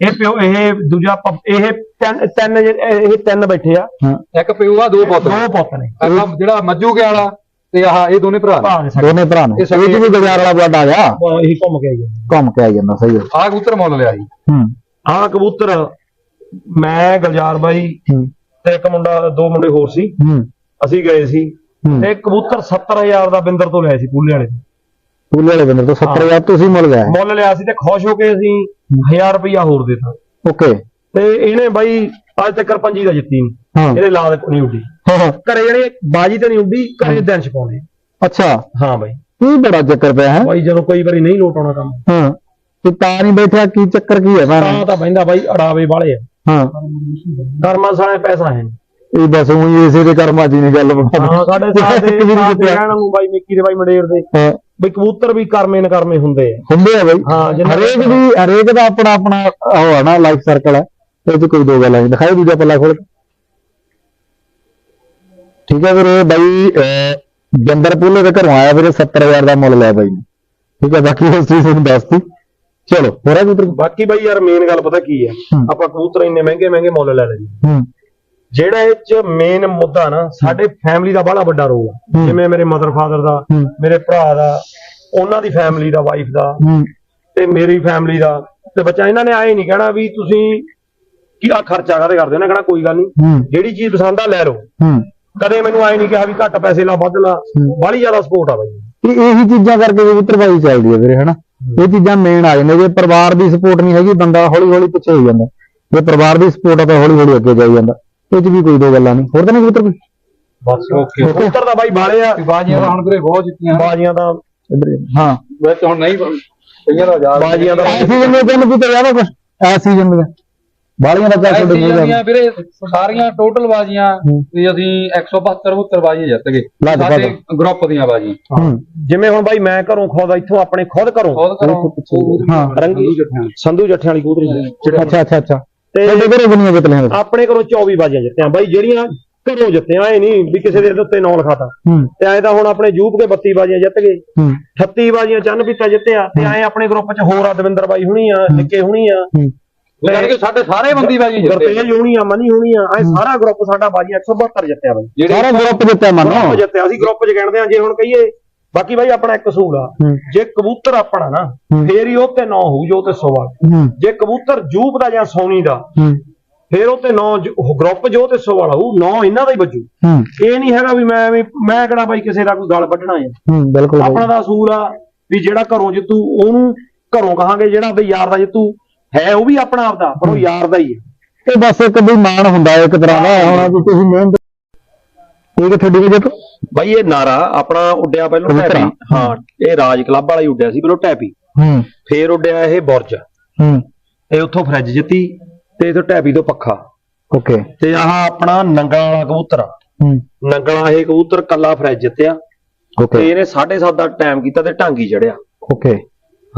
ਇਹ ਪਿਓ ਇਹ ਦੂਜਾ ਇਹ ਤਿੰਨ ਤਿੰਨ ਇਹ ਤਿੰਨ ਬੈਠੇ ਆ। ਇੱਕ ਪਿਓ ਆ ਦੋ ਪੁੱਤ ਦੋ ਪੁੱਤ ਨੇ। ਜਿਹੜਾ ਮੱਜੂ ਕੇ ਵਾਲਾ। ਤੇ ਆਹ ਇਹ ਦੋਨੇ ਭਰਾ ਨੇ? ਭਰਾ ਨੇ ਸਾਡੇ। ਦੋਨੇ ਭਰਾ ਨੇ। ਇਹ ਵੀ ਗੁਜ਼ਾਰ ਵਾਲਾ ਬਲੱਡ ਆ ਗਿਆ? ਉਹ ਇਹੀ ਘੁੰਮ ਕੇ ਆਈ ਘੁੰਮ ਕੇ ਆ ਜਾਂਦਾ ਸਹੀ ਹੈ ਆਹ ਕਬੂਤਰ ਮੁੱਲ ਲਿਆ ਸੀ ਹੂੰ। ਆਹ ਕਬੂਤਰ ਮੈਂ ਗੁਲਜ਼ਾਰ ਬਾਈ ਹੂੰ। ਤੇ ਇੱਕ ਮੁੰਡਾ ਦੋ ਮੁੰਡੇ ਹੋਰ ਸੀ। ਹੂੰ। ਅਸੀਂ ਗਏ ਸੀ। ਹੂੰ। ਤੇ ਕਬੂਤਰ 70000 ਦਾ ਬਿੰਦਰ ਤੋਂ ਲਿਆ ਸੀ ਪੂਲੇ ਵਾਲੇ ਤੋਂ। ਪੂਲੇ ਵਾਲੇ ਬੰਦੇ ਤੋਂ 70000 ਤੁਸੀਂ ਮੁੱਲ ਹੈ। ਮੁੱਲ ਲਿਆ ਸੀ ਤੇ ਖੁਸ਼ ਹੋ ਕੇ ਅਸੀਂ 1000 ਰੁਪਇਆ ਹੋਰ ਦੇਤਾ। ਓਕੇ। ਤੇ ਇਹਨੇ ਬਾਈ ਅੱਜ ਤੱਕ ਪੰਜੀ ਦਾ ਜਿੱਤੀ। ਨਹੀਂ ਹਾਂ। ਇਹਦੇ ਲਾ ਦੇ ਨਹੀਂ ਉੱਡੀ। ਹਾਂ, ਹਾਂ। ਘਰੇ ਜਿਹੜੇ ਬਾਜੀ ਤੇ ਨਹੀਂ ਉੱਡੀ ਘਰੇ ਦਿਨ ਛਪਾਉਂਦੇ ਅੱਛਾ। ਹਾਂ ਬਾਈ। ਕੀ ਬੜਾ ਚੱਕਰ ਪਿਆ ਹੈ? ਬਾਈ ਜਦੋਂ ਕਈ ਵਾਰੀ ਨਹੀਂ ਲੋਟ ਆਉਣਾ ਕੰਮ। ਹਾਂ। ਤੇ ਤਾਂ ਨਹੀਂ ਬੈਠਿਆ ਕੀ ਚੱਕਰ ਕੀ ਹੈ ਤਾਂ ਭੈਣ? ਤਾਂ ਬਹਿੰਦਾ ਬਾਈ ਅੜਾਵੇ ਵਾਲੇ ਆ। ਹਾਂ। ਕਰਮਾਂ ਸਾਲੇ ਪੈਸਾ ਹੈ। ਨੀ। ਇਹ ਬਸ ਉਹੀ ਇਸੇ ਦੇ ਕਰਮਾਂ ਦੀ ਨਹੀਂ ਗੱਲ ਬਣਾ ਹਾਂ ਸਾਡੇ ਦੇ ਕਹਿਣ ਨੂੰ ਬਾਈ ਮਿੱਕੀ ਦੇ ਬਾਈ ਮੰਡੇਰ ਦੇ। ਹਾਂ, ਬਈ ਕਬੂਤਰ ਵੀ ਕਰਮੇ ਨਕਰਮੇ ਹੁੰਦੇ ਆ। ਹੁੰਦੇ ਆ ਬਈ। ਹਾਂ ਹਰੇਕ ਦੀ ਹਰੇਕ ਦਾ ਆਪਣਾ ਆਪਣਾ ਉਹ ਹੈ ਨਾ ਲਾਈਫ ਸਰਕਲ ਹੈ ਤੇ ਕੋਈ ਦੋ ਗੱਲਾਂ ਦਿਖਾਈ ਦੂਜਾ ਪੱਲਾ ਖੋਲ ਕੇ। ਠੀਕ ਹੈ ਵੀਰੇ ਬਾਈ ਜੰਦਰ ਪੁੱਲੇ ਦੇ ਘਰੋਂ ਆਇਆ ਵੀਰੇ 70000 ਦਾ ਮੁੱਲ ਲਿਆ ਬਾਈ ਨੇ। ਠੀਕ ਹੈ ਬਾਕੀ ਉਸ ਚੀਜ਼ ਨੂੰ ਦੱਸਤੀ। ਚਲੋ ਹੋਰਾ ਕਬੂਤਰ ਬਾਕੀ ਬਾਈ ਯਾਰ ਮੇਨ ਗੱਲ ਪਤਾ ਕੀ ਹੈ। ਆਪਾਂ ਕਬੂਤਰ ਇੰਨੇ ਮਹਿੰਗੇ ਮਹਿੰਗੇ ਮੁੱਲ ਲੈ ਲੈਂਦੇ ਜਿਹੜਾ ਇਹ ਚ ਮੇਨ ਮੁੱਦਾ ਨਾ ਸਾਡੇ ਫੈਮਿਲੀ ਦਾ ਬੜਾ ਵੱਡਾ ਰੋਲ ਆ। ਹੂੰ। ਜਿਵੇਂ ਮੇਰੇ ਮਦਰ ਫਾਦਰ ਦਾ। ਮੇਰੇ ਭਰਾ ਦਾ ਉਹਨਾਂ ਦੀ ਫੈਮਿਲੀ ਦਾ ਵਾਈਫ ਦਾ ਤੇ ਮੇਰੀ ਫੈਮਿਲੀ ਦਾ। ਤੇ ਬੱਚਾ ਇਹਨਾਂ ਨੇ ਆਏ ਨਹੀਂ ਕਹਿਣਾ ਵੀ ਤੁਸੀਂ ਕੀ ਆ ਖਰਚਾ ਕਰਦੇ ਹੋ? ਇਹਨਾਂ ਕਹਿਣਾ ਕੋਈ ਗੱਲ ਨਹੀਂ ਜਿਹੜੀ ਚੀਜ਼ ਪਸੰਦ ਆ ਲੈ ਲਓ। ਕਦੇ ਮੈਨੂੰ ਆਏ ਨਹੀਂ ਕਿਹਾ ਵੀ ਘੱਟ ਪੈਸੇ ਲਾ ਵੱਧ ਲਾ। ਬੜੀ ਜ਼ਿਆਦਾ ਸਪੋਰਟ ਆ ਬਾਈ। ਇਹ ਇਹੀ ਚੀਜ਼ਾਂ ਕਰਕੇ ਕਬੂਤਰਬਾਜ਼ੀ ਚੱਲਦੀ ਹੈ ਵੀਰੇ ਹਨਾ? ਇਹ ਚੀਜ਼ਾਂ ਮੇਨ ਆ ਜਾਂਦੇ ਜੇ ਪਰਿਵਾਰ ਦੀ ਸਪੋਰਟ ਨਹੀਂ ਹੈਗੀ ਬੰਦਾ ਹੌਲੀ ਹੌਲੀ ਪਿੱਛੇ ਹੋ ਜਾਂਦਾ। ਜੇ ਪਰਿਵਾਰ ਦੀ ਸਪੋਰਟ ਆ ਤਾਂ ਹੌਲੀ ਹੌਲੀ ਅੱਗੇ ਜਾਈ ਜਾਂਦਾ। ਇਹ 'ਚ ਵੀ ਕੋਈ ਦੋ ਗੱਲਾਂ ਨਹੀਂ। ਹੋਰ ਤਾਂ ਨਹੀਂ ਕਬੂਤਰ ਕੋਈ? ਬਸ ਓਕੇ। ਕਬੂਤਰ ਦਾ ਬਾਈ ਬਾਲੇ ਆ। ਬਾਜੀਆਂ ਤਾਂ ਹੁਣ ਵੀਰੇ ਬਹੁਤ ਜਿੱਤੀਆਂ। ਬਾਜੀਆਂ ਦਾ ਇੱਧਰ ਹੀ। ਵਿੱਚ ਹੁਣ ਨਹੀਂ ਬਣ- ਕਈਆਂ ਦਾ ਯਾਦ ਬਾਜੀਆਂ ਦਾ ਐ ਸੀਜ਼ਨ ਦੇ ਤੈਨੂੰ ਕੀ ਯਾਦ ਆ ਕੁਛ? ਐ ਸੀਜ਼ਨ ਦੇ। ਬਾਲੀਆਂ ਦਾ ਕਿਆ ਤੁਹਾਡੇ ਮੂੰਹ ਦਾ? ਵੀਰੇ ਸਾਰੀਆਂ ਟੋਟਲ ਬਾਜੀਆਂ ਵੀ ਅਸੀਂ 172 72 ਬਾਜੀ ਜਿੱਤ ਗਏ। ਸਾਡੇ ਗਰੁੱਪ ਦੀਆਂ ਬਾਜੀਆਂ। ਹੂੰ। ਜਿਵੇਂ ਹੁਣ ਬਾਈ ਮੈਂ ਘਰੋਂ ਖੁਦ ਇੱਥੋਂ ਆਪਣੇ ਖੁਦ ਘਰੋਂ ਹਾਂ। ਰੰਗੀ ਸੰਧੂ ਜੱਠਿਆਂ ਵਾਲੀ। ਕਬੂਤਰੀ ਅੱਛਾ ਅੱਛਾ ਅੱਛਾ। ਤੇ ਤੁਹਾਡੇ ਘਰੇ ਬਣੀਆਂ ਜਿਤਲੀਆਂ ਆਪਣੇ ਘਰੋਂ 24 ਬਾਜੀਆਂ ਜਿੱਤਿਆਂ। ਬਾਈ ਜਿਹੜੀਆਂ ਘਰੋਂ ਜਿੱਤਿਆਂ ਐ ਨਹੀਂ ਵੀ ਕਿਸੇ ਦੇ ਉੱਤੇ ਨਾਂ ਲਿਖਾਤਾ ਹੂੰ। ਤੇ ਐ ਤਾਂ ਹੁਣ ਆਪਣੇ ਜੂਬ ਕੇ 32 ਬਾਜੀਆਂ ਜਿੱਤ ਗਏ। ਹੂੰ। 38 ਬਾਜੀਆਂ ਚੰਨ ਪੀਤਾ ਜਿੱਤਿਆ। ਤੇ ਐ ਆਪਣੇ ਗਰੁੱਪ 'ਚ ਹੋਰ ਆ ਦਵਿੰਦਰ ਬਾਈ ਹੁਣੀ ਆ ਨਿੱਕੇ ਹੁਣੀ ਆ। ਯਾਨੀ ਕਿ ਸਾਡੇ ਸਾਰੇ ਬੰਦੀ ਬਾਜੀ ਜਿੱਤੇ ਗੁਰਤੇਜ ਹੁਣੀ ਆ ਮਨੀ ਹੁਣੀ ਆ ਐ ਸਾਰਾ ਗਰੁੱਪ ਸਾਡਾ ਬਾਜੀ 172 ਜਿੱਤਿਆ ਬਾਈ। ਜਿਹੜੇ ਸਾਰਾ ਗਰੁੱਪ ਜਿੱਤਿਆ ਮੰਨੋ। ਗਰੁੱਪ ਜਿੱਤਿਆ ਅਸੀਂ ਗਰੁੱਪ 'ਚ ਗਿਣਦੇ ਆ ਜੇ ਹੁਣ ਕਹੀਏ ਬਾਕੀ ਬਾਈ ਆਪਣਾ ਇੱਕ ਅਸੂਲ ਆ। ਹੂੰ। ਜੇ ਕਬੂਤਰ ਆਪਣਾ ਨਾ ਹੂੰ। ਫੇਰ ਹੀ ਉਹ ਤੇ ਨਾਂ ਹੋਊ ਜੋ ਤੇ ਸੋਵਾ। ਹੂੰ। ਜੇ ਕਬੂਤਰ ਜੂਬ ਦਾ ਜਾਂ ਸੋਨੀ ਦਾ ਹੂੰ। ਫੇਰ ਉਹ ਤੇ ਨਾਂ ਗਰੁੱਪ ਜੋ ਤੇ ਸੋ ਵਾਲਾ ਹੋਊ ਨਾਂ ਇਹਨਾਂ ਦਾ ਹੀ ਵੱਜੂ। ਹੂੰ। ਇਹ ਨਹੀਂ ਹੈਗਾ ਵੀ ਮੈਂ ਵੀ ਮੈਂ ਕਿਹੜਾ ਬਾਈ ਕਿਸੇ ਦਾ ਕੋਈ ਗਲ ਵੱਢਣਾ ਹੈ। ਹੂੰ ਬਿਲਕੁਲ ਆਪਣਾ ਬਾਈ। ਦਾ ਅਸੂਲ ਆ ਵੀ ਜਿਹੜਾ ਘਰੋਂ ਜਿੱਤੂ ਉਹਨੂੰ ਘਰੋਂ ਕਹਾਂਗੇ ਜਿਹੜਾ ਬਈ ਯਾਰ ਦਾ ਜਿੱਤੂ। ਹੈ ਉਹ ਵੀ ਆਪਣਾ ਆਪਦਾ ਪਰ ਉਹ ਯਾਰ ਦਾ ਹੀ ਹੈ। ਇਹ ਬਸ ਇੱਕ ਵੀ ਮਾਣ ਹੁੰਦਾ ਹੈ ਇੱਕ ਤਰ੍ਹਾਂ ਦਾ ਹੁਣ ਵੀ ਤੁਸੀਂ ਮਿਹਨਤ ਇਹ ਕਿੱਥੇ ਡਿੱਗ ਜਿੱਤ ਬਾਈ ਇਹ ਨਾਰਾ ਆਪਣਾ ਉੱਡਿਆ ਪਹਿਲਾਂ? ਟੈਪੀ। ਹਾਂ ਇਹ ਰਾਜ ਕਲੱਬ ਵਾਲਾ ਹੀ ਉੱਡਿਆ ਸੀ ਪਹਿਲਾਂ ਟੈਪੀ। ਹੂੰ। ਫੇਰ ਉੱਡਿਆ ਇਹ ਬੁਰਜ। ਹੂੰ। ਤੇ ਉੱਥੋਂ ਫਰਿੱਜ ਜਿੱਤੀ ਤੇ ਇਥੋਂ ਟੈਪੀ ਤੋਂ ਪੱਖਾ। ਓਕੇ। ਤੇ ਆਹ ਆਪਣਾ ਨੰਗਲ ਵਾਲਾ ਕਬੂਤਰ ਹੂੰ। ਨੰਗਲਾ ਇਹ ਕਬੂਤਰ ਕੱਲਾ ਫਰਿੱਜ ਜਿੱਤਿਆ। ਤੇ ਓਕੇ ਇਹਨੇ 7.5 ਦਾ ਟਾਈਮ ਕੀਤਾ ਤੇ ਢਾਂਗੀ ਚੜਿਆ। ਓਕੇ।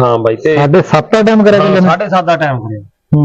ਹਾਂ ਬਾਈ ਤੇ ਸਾਡੇ 7 ਟਾਈਮ ਕਰਿਆ ਹਾਂ, ਕਿੰਨੇ ਸਾਢੇ ਸੱਤ ਦਾ ਟਾਈਮ ਕਰਿਆ।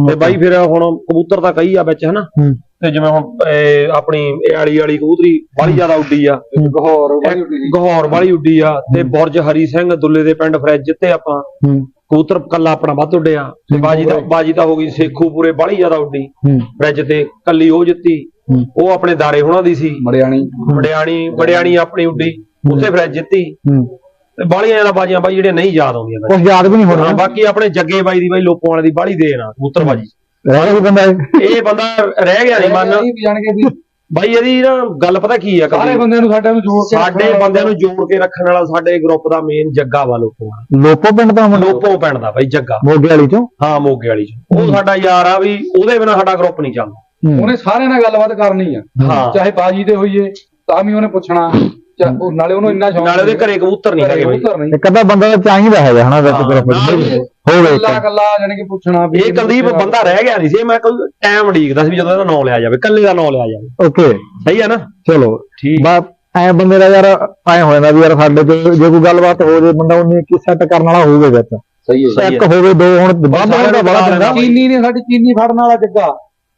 ਤੇ ਬਾਈ ਫਿਰ ਹੁਣ ਕਬੂਤਰ ਤਾਂ ਕਈ ਆ ਵਿੱਚ ਹਨਾ? ਹੂੰ। ਤੇ ਜਿਵੇਂ ਹੁਣ ਇਹ ਆਪਣੀ ਇਹ ਆਲੀ ਵਾਲੀ ਕਬੂਤਰੀ ਬੜੀ ਜ਼ਿਆਦਾ ਉੱਡੀ ਆ। ਗਹੌਰ ਬੜੀ ਉੱਡੀ। ਸੀ ਗਹੌਰ ਵਾਲੀ ਉੱਡੀ ਆ। ਤੇ ਬੁਰਜ ਹਰੀ ਸਿੰਘ ਦੁੱਲੇ ਦੇ ਪਿੰਡ ਫਰਿੱਜ ਜਿੱਤੇ ਆਪਾਂ ਹੂੰ। ਕਬੂਤਰ ਕੱਲਾ ਆਪਣਾ ਵੱਧ ਉੱਡਿਆ। ਤੇ ਬਾਜੀ ਦਾ ਬਾਜੀ ਤਾਂ ਹੋ ਗਈ ਸੇਖੂ ਪੂਰੇ ਬੜੀ ਜ਼ਿਆਦਾ ਉੱਡੀ। ਹੂੰ। ਫਰਿੱਜ ਤੇ ਕੱਲੀ ਉਹ ਜਿੱਤੀ। ਹੂੰ। ਉਹ ਆਪਣੇ ਦਾਰੇ ਹੋਣਾ ਦੀ ਸੀ। ਮੜਿਆਣੀ। ਵੜਿਆਣੀ ਵੜਿਆਣੀ ਆਪਣੀ ਉੱਡੀ। ਉੱਥੇ ਫਰਿੱਜ ਜਿੱਤੀ। ਹੂੰ। ਤੇ ਬਾਲੀਆਂ ਵਾਲਾ ਬਾਜੀਆਂ ਬਾਈ ਜਿਹੜੀਆਂ ਨਹੀਂ ਯਾਦ ਆਉਂਦੀਆਂ। ਕੁਝ ਯਾਦ ਵੀ ਨਹੀਂ ਹਾਂ ਹੋਣਾ ਬਾਕੀ ਆਪਣੇ ਜੱਗੇ ਬਾਈ ਦੀ ਬਾਈ ਲੋਪੋ ਵਾਲੇ ਦੀ ਬਾਲੀ ਦੇਣ ਆ ਕਬੂਤਰਬਾਜੀ। ਰਹਿ ਗਿਆ ਬੰਦਾ ਇਹ। ਇਹ ਬੰਦਾ ਰਹਿ ਗਿਆ ਨਹੀਂ ਮੰਨ। ਵੀ ਵੀ। ਬਾਈ ਇਹਦੀ ਨਾ ਗੱਲ ਪਤਾ ਕੀ ਆ ਸਾਰੇ ਕਬੀਰ? ਬੰਦਿਆਂ ਨੂੰ ਸਾਡੇ ਨੂੰ ਜੋੜ ਕੇ ਸਾਡੇ ਰੱਖਣਾ ਬੰਦਿਆਂ ਨੂੰ ਜੋੜ ਕੇ ਰੱਖਣ ਵਾਲਾ ਸਾਡੇ ਗਰੁੱਪ ਦਾ ਮੇਨ ਜੱਗਾ ਵਾ ਲੋਪੋ ਲੋਪੋ ਪਿੰਡ ਦਾ ਮੁੰਡਾ? ਲੋਪੋ ਪਿੰਡ ਦਾ ਬਾਈ ਜੱਗਾ। ਮੋਗੇ ਵਾਲੀ ਚੋਂ? ਹਾਂ ਮੋਗੇ ਵਾਲੀ ਚ। ਉਹ ਸਾਡਾ ਯਾਰ ਆ ਵੀ ਉਹਦੇ ਬਿਨਾ ਸਾਡਾ ਗਰੁੱਪ ਨਹੀਂ ਚੱਲਦਾ। ਉਹਨੇ ਸਾਰਿਆਂ ਨਾਲ ਗੱਲਬਾਤ ਕਰਨੀ ਆ। ਹਾਂ। ਚਾਹੇ ਬਾਜੀ ਤੇ ਹੋਈਏ ਤਾਂ ਵੀ ਉਹਨੇ ਪੁੱਛਣਾ। ਚਾ- ਉਹ ਨਾਲੇ ਉਹਨੂੰ ਇੰਨਾ ਸ਼ੌਂਕ ਨਾਲੇ ਉਹਦੇ ਘਰੇ ਕਬੂਤਰ ਨਹੀਂ ਹੈਗੇ। ਬਾਈ ਨਹੀਂ। ਇੱਕ ਅੱਧਾ ਬੰਦਾ ਤਾਂ ਚਾਹੀਦਾ ਹੈਗਾ ਹਨਾ ਵੈਸੇ ਹਾਂ, ਨਾਲ ਹੀ ਹੋਵੇ ਕੱਲਾ ਕੱਲਾ ਜਾਨੀ ਕਿ ਪੁੱਛਣਾ ਵੀ ਇਹ ਕੁਲਦੀਪ ਬੰਦਾ ਰਹਿ ਗਿਆ ਨਹੀਂ ਸੀ ਇਹ ਮੈਂ ਕੋਈ ਟਾਈਮ ਢੀਕਦਾ ਸੀ ਵੀ ਜਦੋਂ ਇਹਦਾ ਨਾਂ ਲਿਆ ਜਾਵੇ ਕੱਲੇ ਦਾ ਨਾਂ ਲਿਆ ਜਾਵੇ। ਓਕੇ। ਸਹੀ ਹੈ ਨਾ? ਚਲੋ ਠੀਕ। ਬਾ ਐ ਬੰਦੇ ਦਾ ਯਾਰ ਐ ਹੋ ਜਾਂਦਾ ਵੀ ਯਾਰ ਸਾਡੇ ਚ ਜੇ ਕੋਈ ਗੱਲਬਾਤ ਹੋ ਜੇ ਬੰਦਾ ਉਹਨੇ ਕੀ ਸੈੱਟ ਕਰਨ ਵਾਲਾ ਹੋਵੇ ਵਿੱਚ। ਸਹੀ ਸਹੀ ਇੱਕ ਹੋਵੇ ਦੋ ਹੁਣ ਹੋਣ ਦਾ ਬੜਾ ਚੰਗਾ ਚੀਨੀ ਨੇ ਸਾਡੀ ਚੀਨੀ ਫੜਨ ਵਾਲਾ ਜੱਗਾ।